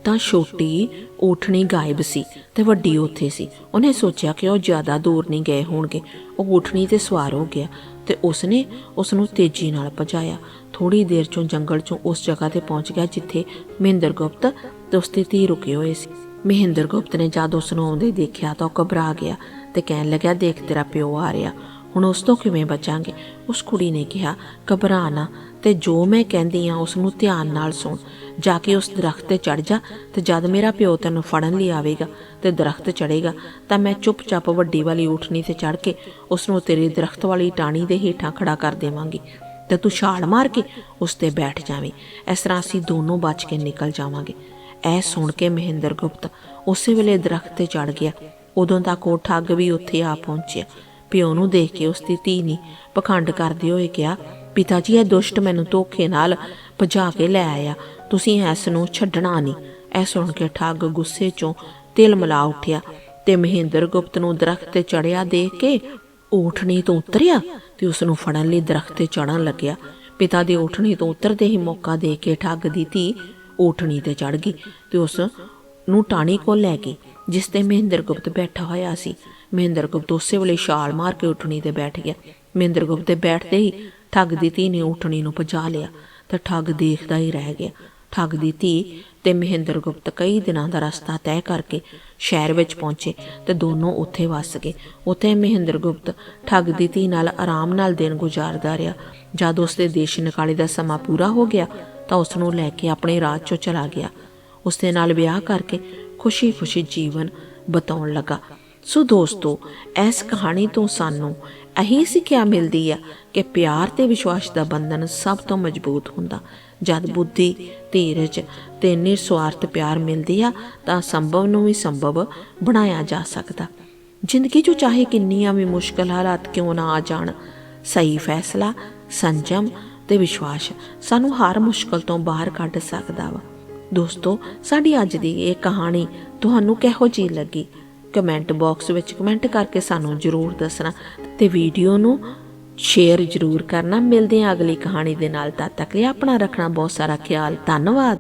ਤਾਂ ਛੋਟੀ ਊਠਣੀ ਗਾਇਬ ਸੀ ਤੇ ਵੱਡੀ ਉੱਥੇ ਸੀ। ਉਹਨੇ ਸੋਚਿਆ ਕਿ ਉਹ ਜ਼ਿਆਦਾ ਦੂਰ ਨਹੀਂ ਗਏ ਹੋਣਗੇ। ਉਹ ਊਠਣੀ ਤੇ ਸਵਾਰ ਹੋ ਗਿਆ ਤੇ ਉਸਨੇ ਉਸ ਨੂੰ ਤੇਜ਼ੀ ਨਾਲ ਭਜਾਇਆ। ਥੋੜੀ ਦੇਰ ਚੋਂ ਜੰਗਲ ਚੋਂ ਉਸ ਜਗ੍ਹਾ ਤੇ ਪਹੁੰਚ ਗਿਆ ਜਿੱਥੇ ਮਹਿੰਦਰ ਗੁਪਤ ਤੇ ਉਸ ਦੀ ਧੀ ਰੁਕੇ ਹੋਏ ਸੀ। ਮਹਿੰਦਰ ਗੁਪਤ ਨੇ ਜਦ ਉਸ ਨੂੰ ਆਉਂਦੇ ਦੇਖਿਆ ਤਾਂ ਉਹ ਘਬਰਾ ਗਿਆ ਤੇ ਕਹਿਣ ਲੱਗਿਆ, ਦੇਖ, ਤੇਰਾ ਪਿਓ ਆ ਰਿਹਾ। ਹੁਣ ਉਸ ਤੋਂ ਕਿਵੇਂ ਬਚਾਂਗੇ? ਉਸ ਕੁੜੀ ਨੇ ਕਿਹਾ, ਘਬਰਾ ਨਾ ਤੇ ਜੋ ਮੈਂ ਕਹਿੰਦੀ ਆ, ਉਸ ਨੂੰ ਧਿਆਨ ਨਾਲ ਸੁਣ। ਜਾ ਕੇ ਉਸ ਦਰਖਤ ਤੇ ਚੜ ਜਾ ਤੇ ਜਦ ਮੇਰਾ ਪਿਓ ਤੈਨੂੰ ਫੜਨ ਲਈ ਆਵੇਗਾ ਤੇ ਦਰਖਤ ਚੜੇਗਾ ਤਾਂ ਮੈਂ ਚੁੱਪਚਾਪ ਵੱਡੀ ਵਾਲੀ ਊਠਣੀ ਤੇ ਚੜ ਕੇ ਉਸ ਨੂੰ ਤੇਰੇ ਦਰਖਤ ਵਾਲੀ ਟਾਣੀ ਦੇ ਹੇਠਾਂ ਖੜਾ ਕਰ ਦੇਵਾਂਗੀ ਤੇ ਤੂੰ ਛਾਲ ਮਾਰ ਕੇ ਉਸ ਤੇ ਬੈਠ ਜਾਵੇਂ। ਇਸ ਤਰ੍ਹਾਂ ਅਸੀਂ ਦੋਨੋਂ ਬਚ ਕੇ ਨਿਕਲ ਜਾਵਾਂਗੇ। ਇਹ ਸੁਣ ਕੇ ਮਹਿੰਦਰ ਗੁਪਤ ਉਸੇ ਵੇਲੇ ਦਰਖਤ ਤੇ ਚੜ ਗਿਆ। ਉਦੋਂ ਤੱਕ ਉਹ ਠੱਗ ਵੀ ਉੱਥੇ ਆ ਪਹੁੰਚਿਆ। ਪਿਓ ਨੂੰ ਦੇਖ ਕੇ ਉਸ ਦੀ ਧੀ ਨੇ ਪਖੰਡ ਕਰਦੇ ਹੋਏ ਕਿਹਾ, ਪਿਤਾ ਜੀ, ਇਹ ਦੁਸ਼ਟ ਮੈਨੂੰ ਧੋਖੇ ਨਾਲ ਭਜਾ ਕੇ ਲੈ ਆਇਆ। ਤੁਸੀਂ ਇਸ ਨੂੰ ਛੱਡਣਾ ਨਹੀਂ। ਇਹ ਸੁਣ ਕੇ ਠੱਗ ਗੁੱਸੇ ਚੋਂ ਤਿਲ ਮਲਾ ਉੱਠਿਆ ਤੇ ਮਹਿੰਦਰ ਗੁਪਤ ਨੂੰ ਦਰਖਤ ਤੇ ਚੜਿਆ ਦੇਖ ਕੇ ਓਠਣੀ ਤੋਂ ਉਤਰਿਆ ਤੇ ਉਸ ਨੂੰ ਫੜਨ ਲਈ ਦਰਖਤ ਤੇ ਚੜਨ ਲੱਗਿਆ। ਪਿਤਾ ਦੀ ਓਠਣੀ ਤੋਂ ਉਤਰਦੇ ਹੀ ਮੌਕਾ ਦੇ ਕੇ ਠੱਗ ਦੀ ਧੀ ਊਠਣੀ ਤੇ ਚੜ ਗਈ ਤੇ ਉਸ ਨੂੰ ਟਾਣੀ ਕੋਲ ਲੈ ਗਈ, ਜਿਸ ਤੇ ਮਹਿੰਦਰ ਗੁਪਤ ਬੈਠਾ ਹੋਇਆ ਸੀ। ਮਹਿੰਦਰ ਗੁਪਤ ਉਸੇ ਵੇਲੇ ਛਾਲ ਮਾਰ ਕੇ ਊਠਣੀ ਤੇ ਬੈਠ ਗਿਆ। ਮਹਿੰਦਰ ਗੁਪਤ ਦੇ ਬੈਠਦੇ ਹੀ ਠੱਗ ਦੀ ਧੀ ਨੇ ਊਠਣੀ ਨੂੰ ਭਜਾ ਲਿਆ ਤਾਂ ਠੱਗ ਦੇਖਦਾ ਹੀ ਰਹਿ ਗਿਆ। ਠੱਗ ਦੀ ਧੀ ਤੇ ਮਹਿੰਦਰ ਗੁਪਤ ਕਈ ਦਿਨਾਂ ਦਾ ਰਸਤਾ ਤੈਅ ਕਰਕੇ ਸ਼ਹਿਰ ਵਿੱਚ ਪਹੁੰਚੇ ਤੇ ਦੋਨੋਂ ਉੱਥੇ ਵਸ ਗਏ। ਉੱਥੇ ਮਹਿੰਦਰ ਗੁਪਤ ਠੱਗ ਦੀ ਧੀ ਨਾਲ ਆਰਾਮ ਨਾਲ ਦਿਨ ਗੁਜ਼ਾਰਦਾ ਰਿਹਾ। ਜਦ ਉਸ ਦੇ ਦੇਸ਼ ਨਿਕਾਲੇ ਦਾ ਸਮਾਂ ਪੂਰਾ ਹੋ ਗਿਆ ਤਾਂ ਉਸ ਨੂੰ ਲੈ ਕੇ ਆਪਣੇ ਰਾਜ ਚੋਂ ਚਲਾ ਗਿਆ। ਉਸ ਦੇ ਨਾਲ ਵਿਆਹ ਕਰਕੇ ਖੁਸ਼ੀ-ਖੁਸ਼ੀ ਜੀਵਨ ਬਤਾਉਣ ਲੱਗਾ। ਸੋ ਦੋਸਤੋ, ਇਸ ਕਹਾਣੀ ਤੋਂ ਸਾਨੂੰ ਇਹੀ ਸਿੱਖਿਆ ਮਿਲਦੀ ਆ ਕਿ ਪਿਆਰ ਤੇ ਵਿਸ਼ਵਾਸ ਦਾ ਬੰਧਨ ਸਭ ਤੋਂ ਮਜ਼ਬੂਤ ਹੁੰਦਾ। ਜਦ ਬੁੱਧੀ, ਧੀਰਜ ਤੇ ਨਿਰਸਵਾਰਥ ਪਿਆਰ ਮਿਲਦੀ ਆ, ਤਾਂ ਸੰਭਵ ਨੂੰ ਵੀ ਸੰਭਵ ਬਣਾਇਆ ਜਾ ਸਕਦਾ। ਜ਼ਿੰਦਗੀ 'ਚ ਚਾਹੇ ਕਿੰਨੀਆਂ ਵੀ ਮੁਸ਼ਕਲ ਹਾਲਾਤ ਕਿਉਂ ਨਾ ਆ ਜਾਣ, ਸਹੀ ਫੈਸਲਾ, ਸੰਜਮ ਤੇ ਵਿਸ਼ਵਾਸ ਸਾਨੂੰ ਹਰ ਮੁਸ਼ਕਲ ਤੋਂ ਬਾਹਰ ਕੱਢ ਸਕਦਾ ਵਾ। ਦੋਸਤੋ, ਸਾਡੀ ਅੱਜ ਦੀ ਇਹ ਕਹਾਣੀ ਤੁਹਾਨੂੰ ਕਿਹੋ ਜਿਹੀ ਲੱਗੀ? ਕਮੈਂਟ ਬਾਕਸ ਵਿੱਚ ਕਮੈਂਟ ਕਰਕੇ ਸਾਨੂੰ ਜਰੂਰ ਦੱਸਣਾ ਤੇ ਵੀਡੀਓ ਨੂੰ ਸ਼ੇਅਰ ਜਰੂਰ ਕਰਨਾ। ਮਿਲਦੇ ਹਾਂ ਅਗਲੀ ਕਹਾਣੀ ਦੇ ਨਾਲ। ਤਦ ਤੱਕ ਲਈ ਆਪਣਾ ਰੱਖਣਾ ਬਹੁਤ ਸਾਰਾ ਖਿਆਲ। ਧੰਨਵਾਦ।